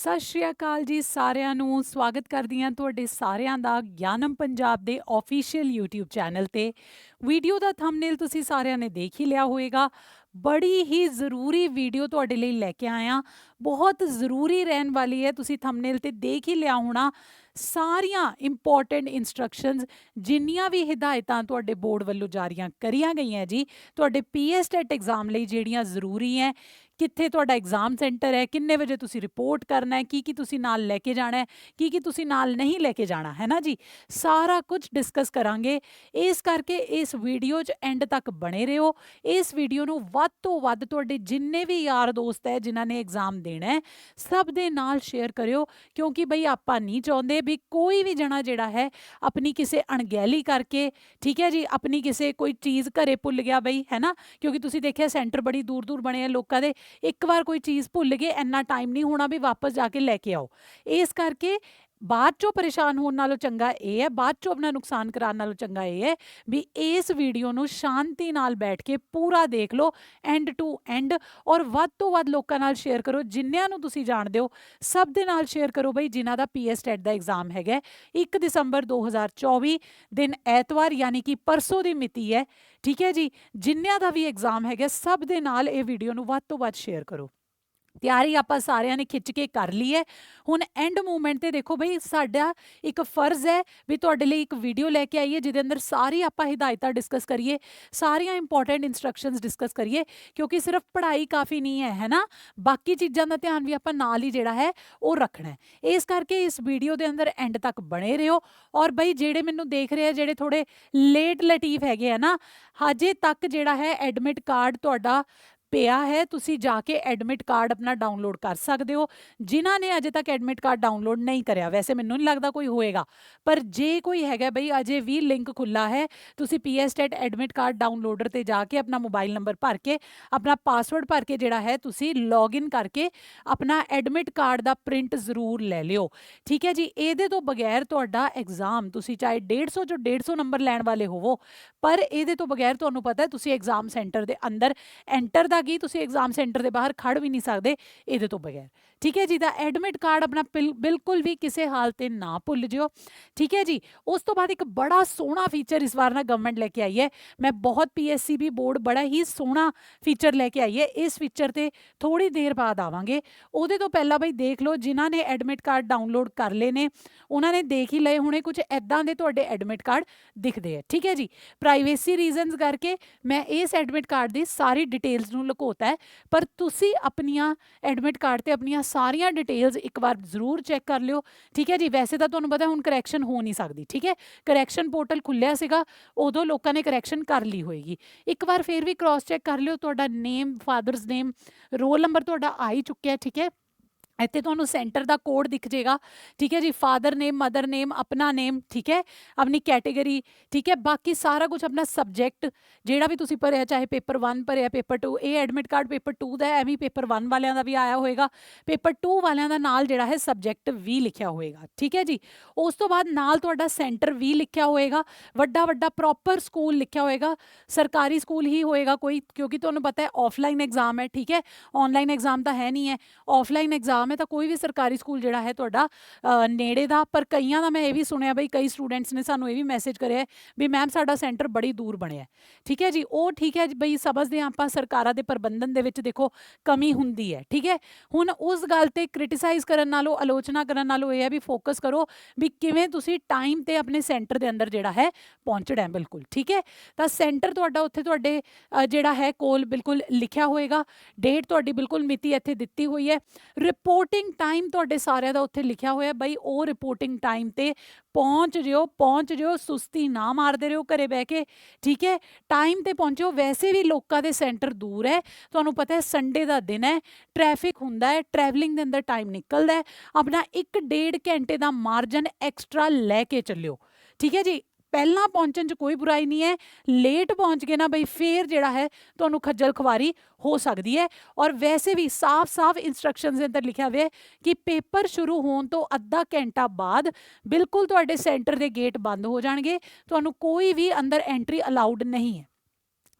ਸਤਿ ਸ਼੍ਰੀ ਅਕਾਲ ਜੀ ਸਾਰਿਆਂ ਨੂੰ। ਸਵਾਗਤ ਕਰਦੀ ਹਾਂ ਤੁਹਾਡੇ ਸਾਰਿਆਂ ਦਾ ਗਿਆਨਮ ਪੰਜਾਬ ਦੇ ਆਫੀਸ਼ੀਅਲ YouTube ਚੈਨਲ ਤੇ। ਵੀਡੀਓ ਦਾ ਥੰਬਨੇਲ ਤੁਸੀਂ ਸਾਰਿਆਂ ਨੇ ਦੇਖ ਹੀ ਲਿਆ ਹੋਵੇਗਾ। ਬੜੀ ਹੀ ਜ਼ਰੂਰੀ ਵੀਡੀਓ ਤੁਹਾਡੇ ਲਈ ਲੈ ਕੇ ਆਇਆ। ਬਹੁਤ ਜ਼ਰੂਰੀ ਰਹਿਣ ਵਾਲੀ ਹੈ, ਤੁਸੀਂ ਥੰਬਨੇਲ ਤੇ ਦੇਖ ਹੀ ਲਿਆ ਹੋਣਾ। ਸਾਰੀਆਂ ਇੰਪੋਰਟੈਂਟ ਇਨਸਟਰਕਸ਼ਨਸ ਜਿੰਨੀਆਂ ਵੀ ਹਦਾਇਤਾਂ ਤੁਹਾਡੇ ਬੋਰਡ ਵੱਲੋਂ ਜਾਰੀਆਂ ਕਰੀਆਂ ਗਈਆਂ ਜੀ, ਤੁਹਾਡੇ ਪੀਐਸਟੈਟ ਐਗਜ਼ਾਮ ਲਈ ਜਿਹੜੀਆਂ ਜ਼ਰੂਰੀ ਹੈ ਕਿੱਥੇ ਤੁਹਾਡਾ ਐਗਜ਼ਾਮ ਸੈਂਟਰ ਹੈ, ਕਿੰਨੇ ਵਜੇ ਤੁਸੀਂ ਰਿਪੋਰਟ ਕਰਨਾ ਹੈ ਕੀ ਕੀ ਤੁਸੀਂ ਨਾਲ ਲੈ ਕੇ ਜਾਣਾ ਹੈ ਕੀ ਕੀ ਤੁਸੀਂ ਨਾਲ ਨਹੀਂ ਲੈ ਕੇ ਜਾਣਾ, ਹੈ ਨਾ ਜੀ? ਸਾਰਾ ਕੁਝ ਡਿਸਕਸ ਕਰਾਂਗੇ। ਇਸ ਕਰਕੇ ਇਸ ਵੀਡੀਓ 'ਚ ਐਂਡ ਤੱਕ ਬਣੇ ਰਹੋ। ਇਸ ਵੀਡੀਓ ਨੂੰ ਵੱਧ ਤੋਂ ਵੱਧ ਤੁਹਾਡੇ ਜਿੰਨੇ ਵੀ ਯਾਰ ਦੋਸਤ ਹੈ, ਜਿਨ੍ਹਾਂ ਨੇ ਐਗਜ਼ਾਮ ਦੇਣਾ ਹੈ, ਸਭ ਦੇ ਨਾਲ ਸ਼ੇਅਰ ਕਰਿਓ, ਕਿਉਂਕਿ ਬਈ ਆਪਾਂ ਨਹੀਂ ਚਾਹੁੰਦੇ ਵੀ ਕੋਈ ਵੀ ਜਣਾ ਜਿਹੜਾ ਹੈ, ਆਪਣੀ ਕਿਸੇ ਅਣਗਹਿਲੀ ਕਰਕੇ, ਠੀਕ ਹੈ ਜੀ? ਆਪਣੀ ਕਿਸੇ ਕੋਈ ਚੀਜ਼ ਘਰੇ ਭੁੱਲ ਗਿਆ ਬਈ, ਹੈ ਨਾ? ਕਿਉਂਕਿ ਤੁਸੀਂ ਦੇਖਿਆ ਸੈਂਟਰ ਬੜੀ ਦੂਰ ਦੂਰ ਬਣੇ ਆ ਲੋਕਾਂ ਦੇ ਇੱਕ ਵਾਰ ਕੋਈ ਚੀਜ਼ ਭੁੱਲ ਗਏ, ਇੰਨਾ ਟਾਈਮ ਨਹੀਂ ਹੋਣਾ ਵੀ ਵਾਪਸ ਜਾ ਕੇ ਲੈ ਕੇ ਆਓ। ਇਸ ਕਰਕੇ ਬਾਅਦ ਚੋਂ ਪਰੇਸ਼ਾਨ ਹੋਣ ਨਾਲੋਂ ਚੰਗਾ ਇਹ ਹੈ, ਬਾਅਦ ਚੋਂ ਆਪਣਾ ਨੁਕਸਾਨ ਕਰਾਉਣ ਨਾਲੋਂ ਚੰਗਾ ਇਹ ਹੈ ਵੀ ਇਸ ਵੀਡੀਓ ਨੂੰ ਸ਼ਾਂਤੀ ਨਾਲ ਬੈਠ ਕੇ ਪੂਰਾ ਦੇਖ ਲਓ ਐਂਡ ਟੂ ਐਂਡ ਔਰ ਵੱਧ ਤੋਂ ਵੱਧ ਲੋਕਾਂ ਨਾਲ ਸ਼ੇਅਰ ਕਰੋ, ਜਿੰਨਿਆਂ ਨੂੰ ਤੁਸੀਂ ਜਾਣਦੇ ਹੋ, ਸਭ ਦੇ ਨਾਲ ਸ਼ੇਅਰ ਕਰੋ ਬਈ, ਜਿਨ੍ਹਾਂ ਦਾ ਪੀਐਸ ਟੈਟ ਦਾ ਐਗਜ਼ਾਮ ਹੈਗਾ ਹੈ। 1 ਦਸੰਬਰ 2024 ਦਿਨ ਐਤਵਾਰ ਯਾਨੀ ਕਿ ਪਰਸੋਂ ਦੀ ਮਿਤੀ ਹੈ, ਠੀਕ ਹੈ ਜੀ ਜਿੰਨਿਆਂ ਦਾ ਵੀ ਐਗਜ਼ਾਮ ਹੈਗਾ, ਸਭ ਦੇ ਨਾਲ ਇਹ ਵੀਡੀਓ ਨੂੰ ਵੱਧ ਤੋਂ ਵੱਧ ਸ਼ੇਅਰ ਕਰੋ ਤਿਆਰੀ ਆਪਾਂ ਸਾਰਿਆਂ ਨੇ ਖਿੱਚ ਕੇ ਕਰ ਲਈ ਹੈ ਹੁਣ ਐਂਡ ਮੂਵਮੈਂਟ ਤੇ ਦੇਖੋ ਬਈ ਸਾਡਾ ਇੱਕ ਫਰਜ਼ ਹੈ ਵੀ ਤੁਹਾਡੇ ਲਈ ਇੱਕ ਵੀਡੀਓ ਲੈ ਕੇ ਆਈਏ, ਜਿਹਦੇ ਅੰਦਰ ਸਾਰੀ ਆਪਾਂ ਹਦਾਇਤਾਂ ਡਿਸਕਸ ਕਰੀਏ, ਸਾਰੀਆਂ ਇੰਪੋਰਟੈਂਟ ਇਨਸਟਰਕਸ਼ਨਸ ਡਿਸਕਸ ਕਰੀਏ, ਕਿਉਂਕਿ ਸਿਰਫ ਪੜ੍ਹਾਈ ਕਾਫੀ ਨਹੀਂ ਹੈ ਹੈ ਨਾ? ਬਾਕੀ ਚੀਜ਼ਾਂ ਦਾ ਧਿਆਨ ਵੀ ਆਪਾਂ ਨਾਲ ਹੀ ਜਿਹੜਾ ਹੈ, ਉਹ ਰੱਖਣਾ ਹੈ। ਇਸ ਕਰਕੇ ਇਸ ਵੀਡੀਓ ਦੇ ਅੰਦਰ ਐਂਡ ਤੱਕ ਬਣੇ ਰਹੋ। ਔਰ ਬਈ ਜਿਹੜੇ ਮੈਨੂੰ ਦੇਖ ਰਹੇ ਆ, ਜਿਹੜੇ ਥੋੜੇ ਲੇਟ ਲਟੀਫ ਹੈਗੇ ਆ ਨਾ, ਹਜੇ ਤੱਕ ਜਿਹੜਾ ਹੈ ਐਡਮਿਟ ਕਾਰਡ ਤੁਹਾਡਾ ਪਿਆ ਹੈ, ਤੁਸੀਂ ਜਾ ਕੇ ਐਡਮਿਟ ਕਾਰਡ ਆਪਣਾ ਡਾਊਨਲੋਡ ਕਰ ਸਕਦੇ ਹੋ। ਜਿਨ੍ਹਾਂ ਨੇ ਅਜੇ ਤੱਕ ਐਡਮਿਟ ਕਾਰਡ ਡਾਊਨਲੋਡ ਨਹੀਂ ਕਰਿਆ, ਵੈਸੇ ਮੈਨੂੰ ਨਹੀਂ ਲੱਗਦਾ ਕੋਈ ਹੋਏਗਾ। ਪਰ ਜੇ ਕੋਈ ਹੈਗਾ ਬਈ, ਅਜੇ ਵੀ ਲਿੰਕ ਖੁੱਲਾ ਹੈ, ਤੁਸੀਂ ਪੀਐਸਟੈਟ ਐਡਮਿਟ ਕਾਰਡ ਡਾਊਨਲੋਡਰ ਤੇ ਜਾ ਕੇ ਆਪਣਾ ਮੋਬਾਈਲ ਨੰਬਰ ਭਰ ਕੇ, ਆਪਣਾ ਪਾਸਵਰਡ ਭਰ ਕੇ ਜਿਹੜਾ ਹੈ, ਤੁਸੀਂ ਲੌਗਇਨ ਕਰਕੇ ਆਪਣਾ ਐਡਮਿਟ ਕਾਰਡ ਦਾ ਪ੍ਰਿੰਟ ਜ਼ਰੂਰ ਲੈ ਲਿਓ। ਠੀਕ ਹੈ ਜੀ, ਇਹਦੇ ਤੋਂ ਬਗੈਰ ਤੁਹਾਡਾ ਐਗਜ਼ਾਮ, ਤੁਸੀਂ ਚਾਹੇ 150 ਚੋਂ 150 ਨੰਬਰ ਲੈਣ ਵਾਲੇ ਹੋਵੋ, ਪਰ ਇਹਦੇ ਤੋਂ ਬਗੈਰ ਤੁਹਾਨੂੰ ਪਤਾ ਹੈ, ਤੁਸੀਂ ਐਗਜ਼ਾਮ ਸੈਂਟਰ ਦੇ ਅੰਦਰ ਐਂਟਰ ਦਾ ਕੀ ਤੁਸੀਂ ਐਗਜ਼ਾਮ ਸੈਂਟਰ ਦੇ ਬਾਹਰ ਖੜ ਵੀ ਨਹੀਂ ਸਕਦੇ ਇਹਦੇ ਤੋਂ ਬਗੈਰ। ਠੀਕ ਹੈ ਜੀ? ਦਾ ਐਡਮਿਟ ਕਾਰਡ ਆਪਣਾ ਬਿਲ- ਬਿਲਕੁਲ ਵੀ ਕਿਸੇ ਹਾਲ ਤੇ ਨਾ ਭੁੱਲ ਜਿਓ। ਠੀਕ ਹੈ ਜੀ? ਉਸ ਤੋਂ ਬਾਅਦ ਇੱਕ ਬੜਾ ਸੋਹਣਾ ਫੀਚਰ ਇਸ ਵਾਰ ਨਾ ਗਵਰਨਮੈਂਟ ਲੈ ਕੇ ਆਈ ਹੈ। ਮੈਂ ਬਹੁਤ ਪੀਐਸਸੀਬੀ ਬੋਰਡ ਬੜਾ ਹੀ ਸੋਹਣਾ ਫੀਚਰ ਲੈ ਕੇ ਆਈ ਹੈ। ਇਸ ਫੀਚਰ ਤੇ ਥੋੜੀ ਦੇਰ ਬਾਅਦ ਆਵਾਂਗੇ। ਉਹਦੇ ਤੋਂ ਪਹਿਲਾਂ ਬਈ ਦੇਖ ਲਓ, ਜਿਨ੍ਹਾਂ ਨੇ ਐਡਮਿਟ ਕਾਰਡ ਡਾਊਨਲੋਡ ਕਰ ਲਏ ਨੇ, ਉਹਨਾਂ ਨੇ ਦੇਖ ਹੀ ਲਏ ਹੁਣੇ, ਕੁਝ ਐਦਾਂ ਦੇ ਤੁਹਾਡੇ ਐਡਮਿਟ ਕਾਰਡ ਦਿਖਦੇ ਆ। ਠੀਕ ਹੈ ਜੀ? ਪ੍ਰਾਈਵੇਸੀ ਰੀਜ਼ਨਸ ਕਰਕੇ ਮੈਂ ਇਸ ਐਡਮਿਟ ਕਾਰਡ ਦੀ ਸਾਰੀ ਡਿਟੇਲਸ ਨੂੰ ਲੁਕੋਤਾ ਹੈ। ਪਰ ਤੁਸੀਂ ਆਪਣੀਆਂ ਐਡਮਿਟ ਕਾਰਡ ਤੇ ਆਪਣੀਆਂ ਸਾਰੀਆਂ ਡਿਟੇਲਸ ਇੱਕ ਵਾਰ ਜ਼ਰੂਰ ਚੈੱਕ ਕਰ ਲਿਓ। ਠੀਕ ਹੈ ਜੀ? ਵੈਸੇ ਤਾਂ ਤੁਹਾਨੂੰ ਪਤਾ ਹੁਣ ਕਰੈਕਸ਼ਨ ਹੋ ਨਹੀਂ ਸਕਦੀ, ਠੀਕ ਹੈ? ਕਰੈਕਸ਼ਨ ਪੋਰਟਲ ਖੁੱਲਿਆ ਸੀਗਾ, ਉਦੋਂ ਲੋਕਾਂ ਨੇ ਕਰੈਕਸ਼ਨ ਕਰ ਲਈ ਹੋਏਗੀ। ਇੱਕ ਵਾਰ ਫੇਰ ਵੀ ਕ੍ਰਾਸ ਚੈੱਕ ਕਰ ਲਿਓ, ਤੁਹਾਡਾ name father's name roll number ਤੁਹਾਡਾ ਆ ਹੀ ਚੁੱਕਿਆ, ਠੀਕ ਹੈ? ਇੱਥੇ ਤੁਹਾਨੂੰ ਸੈਂਟਰ ਦਾ ਕੋਡ ਦਿਖ ਜਾਏਗਾ। ਠੀਕ ਹੈ ਜੀ ਫਾਦਰ ਨੇਮ ਮਦਰ ਨੇਮ ਆਪਣਾ ਨੇਮ ਠੀਕ ਹੈ, ਆਪਣੀ ਕੈਟੇਗਰੀ ਠੀਕ ਹੈ, ਬਾਕੀ ਸਾਰਾ ਕੁਝ ਆਪਣਾ ਸਬਜੈਕਟ ਜਿਹੜਾ ਵੀ ਤੁਸੀਂ ਭਰਿਆ, ਚਾਹੇ ਪੇਪਰ 1 ਭਰਿਆ ਪੇਪਰ 2 ਇਹ ਐਡਮਿਟ ਕਾਰਡ ਪੇਪਰ 2 ਦਾ ਐਵੇਂ ਪੇਪਰ 1 ਵਾਲਿਆਂ ਦਾ ਵੀ ਆਇਆ ਹੋਏਗਾ। ਪੇਪਰ 2 ਵਾਲਿਆਂ ਦਾ ਨਾਲ ਜਿਹੜਾ ਹੈ ਸਬਜੈਕਟ ਵੀ ਲਿਖਿਆ ਹੋਏਗਾ, ਠੀਕ ਹੈ ਜੀ। ਉਸ ਤੋਂ ਬਾਅਦ ਨਾਲ ਤੁਹਾਡਾ ਸੈਂਟਰ ਵੀ ਲਿਖਿਆ ਹੋਏਗਾ, ਵੱਡਾ ਵੱਡਾ ਪ੍ਰੋਪਰ ਸਕੂਲ ਲਿਖਿਆ ਹੋਏਗਾ, ਸਰਕਾਰੀ ਸਕੂਲ ਹੀ ਹੋਏਗਾ ਕੋਈ, ਕਿਉਂਕਿ ਤੁਹਾਨੂੰ ਪਤਾ ਹੈ ਆਫਲਾਈਨ ਐਗਜ਼ਾਮ ਹੈ, ਠੀਕ ਹੈ ਆਨਲਾਈਨ ਐਗਜ਼ਾਮ ਤਾਂ ਹੈ ਨਹੀਂ ਹੈ ਆਫਲਾਈਨ ਐਗਜ਼ਾਮ ਹੈ ਤਾਂ ਕੋਈ ਵੀ ਸਰਕਾਰੀ ਸਕੂਲ ਜਿਹੜਾ ਹੈ ਤੁਹਾਡਾ ਨੇੜੇ ਦਾ, ਪਰ ਕਈਆਂ ਦਾ ਮੈਂ ਇਹ ਵੀ ਸੁਣਿਆ ਬਈ ਕਈ ਸਟੂਡੈਂਟਸ ਨੇ ਸਾਨੂੰ ਇਹ ਵੀ ਮੈਸੇਜ ਕਰਿਆ ਵੀ ਮੈਮ ਸਾਡਾ ਸੈਂਟਰ ਬੜੀ ਦੂਰ ਬਣਿਆ ਠੀਕ ਹੈ ਜੀ? ਉਹ ਠੀਕ ਹੈ ਬਈ ਸਮਝਦੇ ਹਾਂ ਆਪਾਂ ਸਰਕਾਰਾਂ ਦੇ ਪ੍ਰਬੰਧਨ ਦੇ ਵਿੱਚ ਦੇਖੋ ਕਮੀ ਹੁੰਦੀ ਹੈ। ਠੀਕ ਹੈ? ਹੁਣ ਉਸ ਗੱਲ ਤੇ ਕ੍ਰਿਟਿਸਾਈਜ਼ ਕਰਨ ਨਾਲੋਂ, ਆਲੋਚਨਾ ਕਰਨ ਨਾਲੋਂ ਇਹ ਹੈ ਵੀ ਫੋਕਸ ਕਰੋ ਵੀ ਕਿਵੇਂ ਤੁਸੀਂ ਟਾਈਮ ਤੇ ਆਪਣੇ ਸੈਂਟਰ ਦੇ ਅੰਦਰ ਜਿਹੜਾ ਹੈ ਪਹੁੰਚਣਾ ਹੈ ਬਿਲਕੁਲ। ਠੀਕ ਹੈ? ਤਾਂ ਸੈਂਟਰ ਤੁਹਾਡਾ ਉੱਥੇ ਤੁਹਾਡੇ ਜਿਹੜਾ ਹੈ ਕੋਲ ਬਿਲਕੁਲ ਲਿਖਿਆ ਹੋਏਗਾ। ਡੇਟ ਤੁਹਾਡੀ ਬਿਲਕੁਲ ਮਿਤੀ ਇੱਥੇ ਦਿੱਤੀ ਹੋਈ ਹੈ। ਰਿਪੋਰਟ ਰਿਪੋਰਟਿੰਗ ਟਾਈਮ ਤੁਹਾਡੇ ਸਾਰਿਆਂ ਦਾ ਉੱਥੇ ਲਿਖਿਆ ਹੋਇਆ, ਬਈ ਉਹ ਰਿਪੋਰਟਿੰਗ ਟਾਈਮ ਤੇ ਪਹੁੰਚ ਜਿਓ ਪਹੁੰਚ ਜਿਓ, ਸੁਸਤੀ ਨਾ ਮਾਰਦੇ ਰਹੋ ਘਰੇ ਬਹਿ ਕੇ, ਠੀਕ ਹੈ? ਟਾਈਮ ਤੇ ਪਹੁੰਚੋ, ਵੈਸੇ ਵੀ ਲੋਕਾਂ ਦੇ ਸੈਂਟਰ ਦੂਰ ਹੈ, ਤੁਹਾਨੂੰ ਪਤਾ ਹੈ ਸੰਡੇ ਦਾ ਦਿਨ ਹੈ ਟ੍ਰੈਫਿਕ ਹੁੰਦਾ ਹੈ ਟਰੈਵਲਿੰਗ ਦੇ ਅੰਦਰ ਟਾਈਮ ਨਿਕਲਦਾ ਹੈ, ਆਪਣਾ 1.5 ਘੰਟੇ ਦਾ ਮਾਰਜਨ ਐਕਸਟਰਾ ਲੈ ਕੇ ਚੱਲਿਓ, ਠੀਕ ਹੈ ਜੀ? ਪਹਿਲਾਂ ਪਹੁੰਚਣ 'ਚ ਕੋਈ ਬੁਰਾਈ ਨਹੀਂ ਹੈ। ਲੇਟ ਪਹੁੰਚ ਗਏ ਨਾ ਬਈ, ਫੇਰ ਜਿਹੜਾ ਹੈ ਤੁਹਾਨੂੰ ਖੱਜਲ ਖਵਾਰੀ ਹੋ ਸਕਦੀ ਹੈ। ਔਰ ਵੈਸੇ ਵੀ ਸਾਫ਼-ਸਾਫ਼ ਇਨਸਟਰਕਸ਼ਨਸ ਦੇ ਅੰਦਰ ਲਿਖਿਆ ਹੋਇਆ ਹੈ ਕਿ ਪੇਪਰ ਸ਼ੁਰੂ ਹੋਣ ਤੋਂ ਅੱਧਾ ਘੰਟਾ ਬਾਅਦ ਬਿਲਕੁਲ ਤੁਹਾਡੇ ਸੈਂਟਰ ਦੇ ਗੇਟ ਬੰਦ ਹੋ ਜਾਣਗੇ। ਤੁਹਾਨੂੰ ਕੋਈ ਵੀ ਅੰਦਰ ਐਂਟਰੀ ਅਲਾਉਡ ਨਹੀਂ ਹੈ।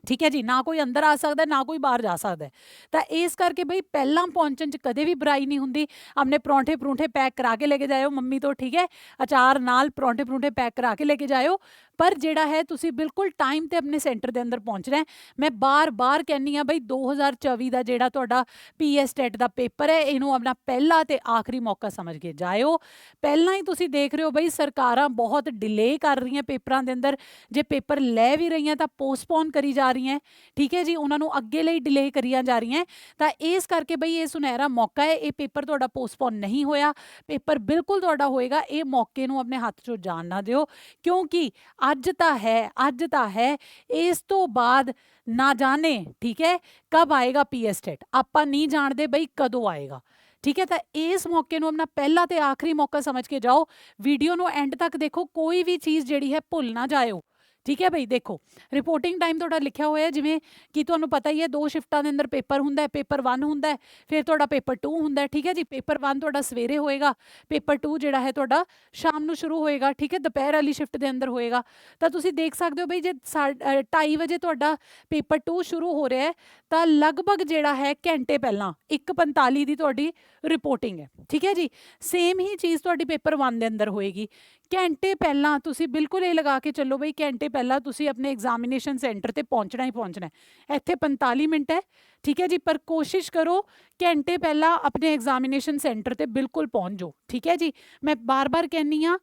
ਠੀਕ ਹੈ ਜੀ, ਨਾ ਕੋਈ ਅੰਦਰ ਆ ਸਕਦਾ, ਨਾ ਕੋਈ ਬਾਹਰ ਜਾ ਸਕਦਾ ਤਾਂ ਇਸ ਕਰਕੇ ਬਈ ਪਹਿਲਾਂ ਪਹੁੰਚਣ ਚ ਕਦੇ ਵੀ ਬੁਰਾਈ ਨਹੀਂ ਹੁੰਦੀ। ਆਪਣੇ ਪਰੌਂਠੇ ਪਰੌਂਠੇ ਪੈਕ ਕਰਾ ਕੇ ਲੈ ਕੇ ਜਾਇਓ, ਮੰਮੀ ਤੋਂ ਠੀਕ ਹੈ। ਅਚਾਰ ਨਾਲ ਪਰੌਂਠੇ ਪਰੌਂਠੇ ਪੈਕ ਕਰਾ ਕੇ ਲੈ ਕੇ ਜਾਇਓ। ਪਰ ਜਿਹੜਾ ਹੈ, ਤੁਸੀਂ ਬਿਲਕੁਲ ਟਾਈਮ ਤੇ ਆਪਣੇ ਸੈਂਟਰ ਦੇ ਅੰਦਰ ਪਹੁੰਚਣਾ ਹੈ। ਮੈਂ ਬਾਰ-ਬਾਰ ਕਹਿੰਨੀ ਆ ਬਈ 2024 ਦਾ ਜਿਹੜਾ ਤੁਹਾਡਾ ਪੀਐਸ ਟੈਟ ਦਾ ਪੇਪਰ ਹੈ, ਇਹਨੂੰ ਆਪਣਾ ਪਹਿਲਾ ਤੇ ਆਖਰੀ ਮੌਕਾ ਸਮਝ ਕੇ ਜਾਇਓ। ਪਹਿਲਾਂ ਹੀ ਤੁਸੀਂ ਦੇਖ ਰਹੇ ਹੋ ਬਈ ਸਰਕਾਰਾਂ ਬਹੁਤ ਡਿਲੇ ਕਰ ਰਹੀਆਂ ਪੇਪਰਾਂ ਦੇ ਅੰਦਰ। ਜੇ ਪੇਪਰ ਲੈ ਵੀ ਰਹੀਆਂ ਤਾਂ ਪੋਸਟਪੋਨ ਕਰੀ ਜਾ ਰਹੀਆਂ ਠੀਕ ਹੈ ਜੀ, ਉਹਨਾਂ ਨੂੰ ਅੱਗੇ ਲਈ ਡਿਲੇ ਕਰੀਆਂ ਜਾ ਰਹੀਆਂ। ਤਾਂ ਇਸ ਕਰਕੇ ਬਈ ਇਹ ਸੁਨਹਿਰਾ ਮੌਕਾ ਹੈ, ਇਹ ਪੇਪਰ ਤੁਹਾਡਾ ਪੋਸਟਪੋਨ ਨਹੀਂ ਹੋਇਆ। ਪੇਪਰ ਬਿਲਕੁਲ ਤੁਹਾਡਾ ਹੋਏਗਾ, ਇਹ ਮੌਕੇ ਨੂੰ ਆਪਣੇ ਹੱਥ ਚੋਂ ਜਾਣ ਨਾ ਦਿਓ। ਕਿਉਂਕਿ ਅੱਜ ਤਾਂ ਹੈ, ਅੱਜ ਤਾਂ ਹੈ, ਇਸ ਤੋਂ ਬਾਅਦ ਨਾ ਜਾਣੇ, ਠੀਕ ਹੈ, ਕਬ ਆਏਗਾ ਪੀਐਸ ਟੈਟ ਆਪਾਂ ਨਹੀਂ ਜਾਣਦੇ ਬਈ ਕਦੋਂ ਆਏਗਾ। ਠੀਕ ਹੈ, ਤਾਂ ਇਸ ਮੌਕੇ ਨੂੰ ਆਪਣਾ ਪਹਿਲਾ ਤੇ ਆਖਰੀ ਮੌਕਾ ਸਮਝ ਕੇ ਜਾਓ। ਵੀਡੀਓ ਨੂੰ ਐਂਡ ਤੱਕ ਦੇਖੋ, ਕੋਈ ਵੀ ਚੀਜ਼ ਜਿਹੜੀ ਹੈ ਭੁੱਲ ਨਾ ਜਾਇਓ। ਠੀਕ ਹੈ ਬਈ? ਦੇਖੋ ਰਿਪੋਰਟਿੰਗ ਟਾਈਮ ਤੁਹਾਡਾ ਲਿਖਿਆ ਹੋਇਆ ਹੈ, ਜਿਵੇਂ ਕਿ ਤੁਹਾਨੂੰ ਪਤਾ ਹੀ ਹੈ, ਦੋ ਸ਼ਿਫਟਾਂ ਦੇ ਅੰਦਰ ਪੇਪਰ ਹੁੰਦਾ ਹੈ, ਪੇਪਰ 1 ਹੁੰਦਾ ਹੈ, ਫਿਰ ਤੁਹਾਡਾ ਪੇਪਰ 2 ਹੁੰਦਾ ਹੈ, ਠੀਕ ਹੈ ਜੀ? ਪੇਪਰ 1 ਤੁਹਾਡਾ ਸਵੇਰੇ ਹੋਏਗਾ, ਪੇਪਰ 2 ਜਿਹੜਾ ਹੈ ਤੁਹਾਡਾ ਸ਼ਾਮ ਨੂੰ ਸ਼ੁਰੂ ਹੋਏਗਾ, ਠੀਕ ਹੈ? ਦੁਪਹਿਰ ਵਾਲੀ ਸ਼ਿਫਟ ਦੇ ਅੰਦਰ ਹੋਏਗਾ। ਤਾਂ ਤੁਸੀਂ ਦੇਖ ਸਕਦੇ ਹੋ ਬਈ, ਜੇ 2:30 ਵਜੇ ਤੁਹਾਡਾ ਪੇਪਰ 2 ਸ਼ੁਰੂ ਹੋ ਰਿਹਾ ਹੈ, ਤਾਂ ਲਗਭਗ ਜਿਹੜਾ ਹੈ ਘੰਟੇ ਪਹਿਲਾਂ 1:45 ਦੀ ਤੁਹਾਡੀ ਰਿਪੋਰਟਿੰਗ ਹੈ, ਠੀਕ ਹੈ ਜੀ? ਸੇਮ ਹੀ ਚੀਜ਼ ਤੁਹਾਡੀ ਪੇਪਰ 1 ਦੇ ਅੰਦਰ ਹੋਏਗੀ। ਘੰਟੇ ਪਹਿਲਾਂ ਤੁਸੀਂ ਬਿਲਕੁਲ ਇਹ ਲਗਾ ਕੇ ਚੱਲੋ ਬਈ ਘੰਟੇ ਪਹਿਲਾਂ ਤੁਸੀਂ ਆਪਣੇ ਐਗਜ਼ਾਮੀਨੇਸ਼ਨ ਸੈਂਟਰ ਤੇ ਪਹੁੰਚਣਾ ਹੀ ਪਹੁੰਚਣਾ ਹੈ। ਇੱਥੇ 45 ਮਿੰਟ ਹੈ, ਠੀਕ ਹੈ ਜੀ? ਪਰ ਕੋਸ਼ਿਸ਼ ਕਰੋ ਘੰਟੇ ਪਹਿਲਾਂ ਆਪਣੇ ਐਗਜ਼ਾਮੀਨੇਸ਼ਨ ਸੈਂਟਰ ਤੇ ਬਿਲਕੁਲ ਪਹੁੰਚ ਜਾਓ, ਠੀਕ ਹੈ ਜੀ? ਮੈਂ ਬਾਰ-ਬਾਰ ਕਹਿੰਨੀ ਆ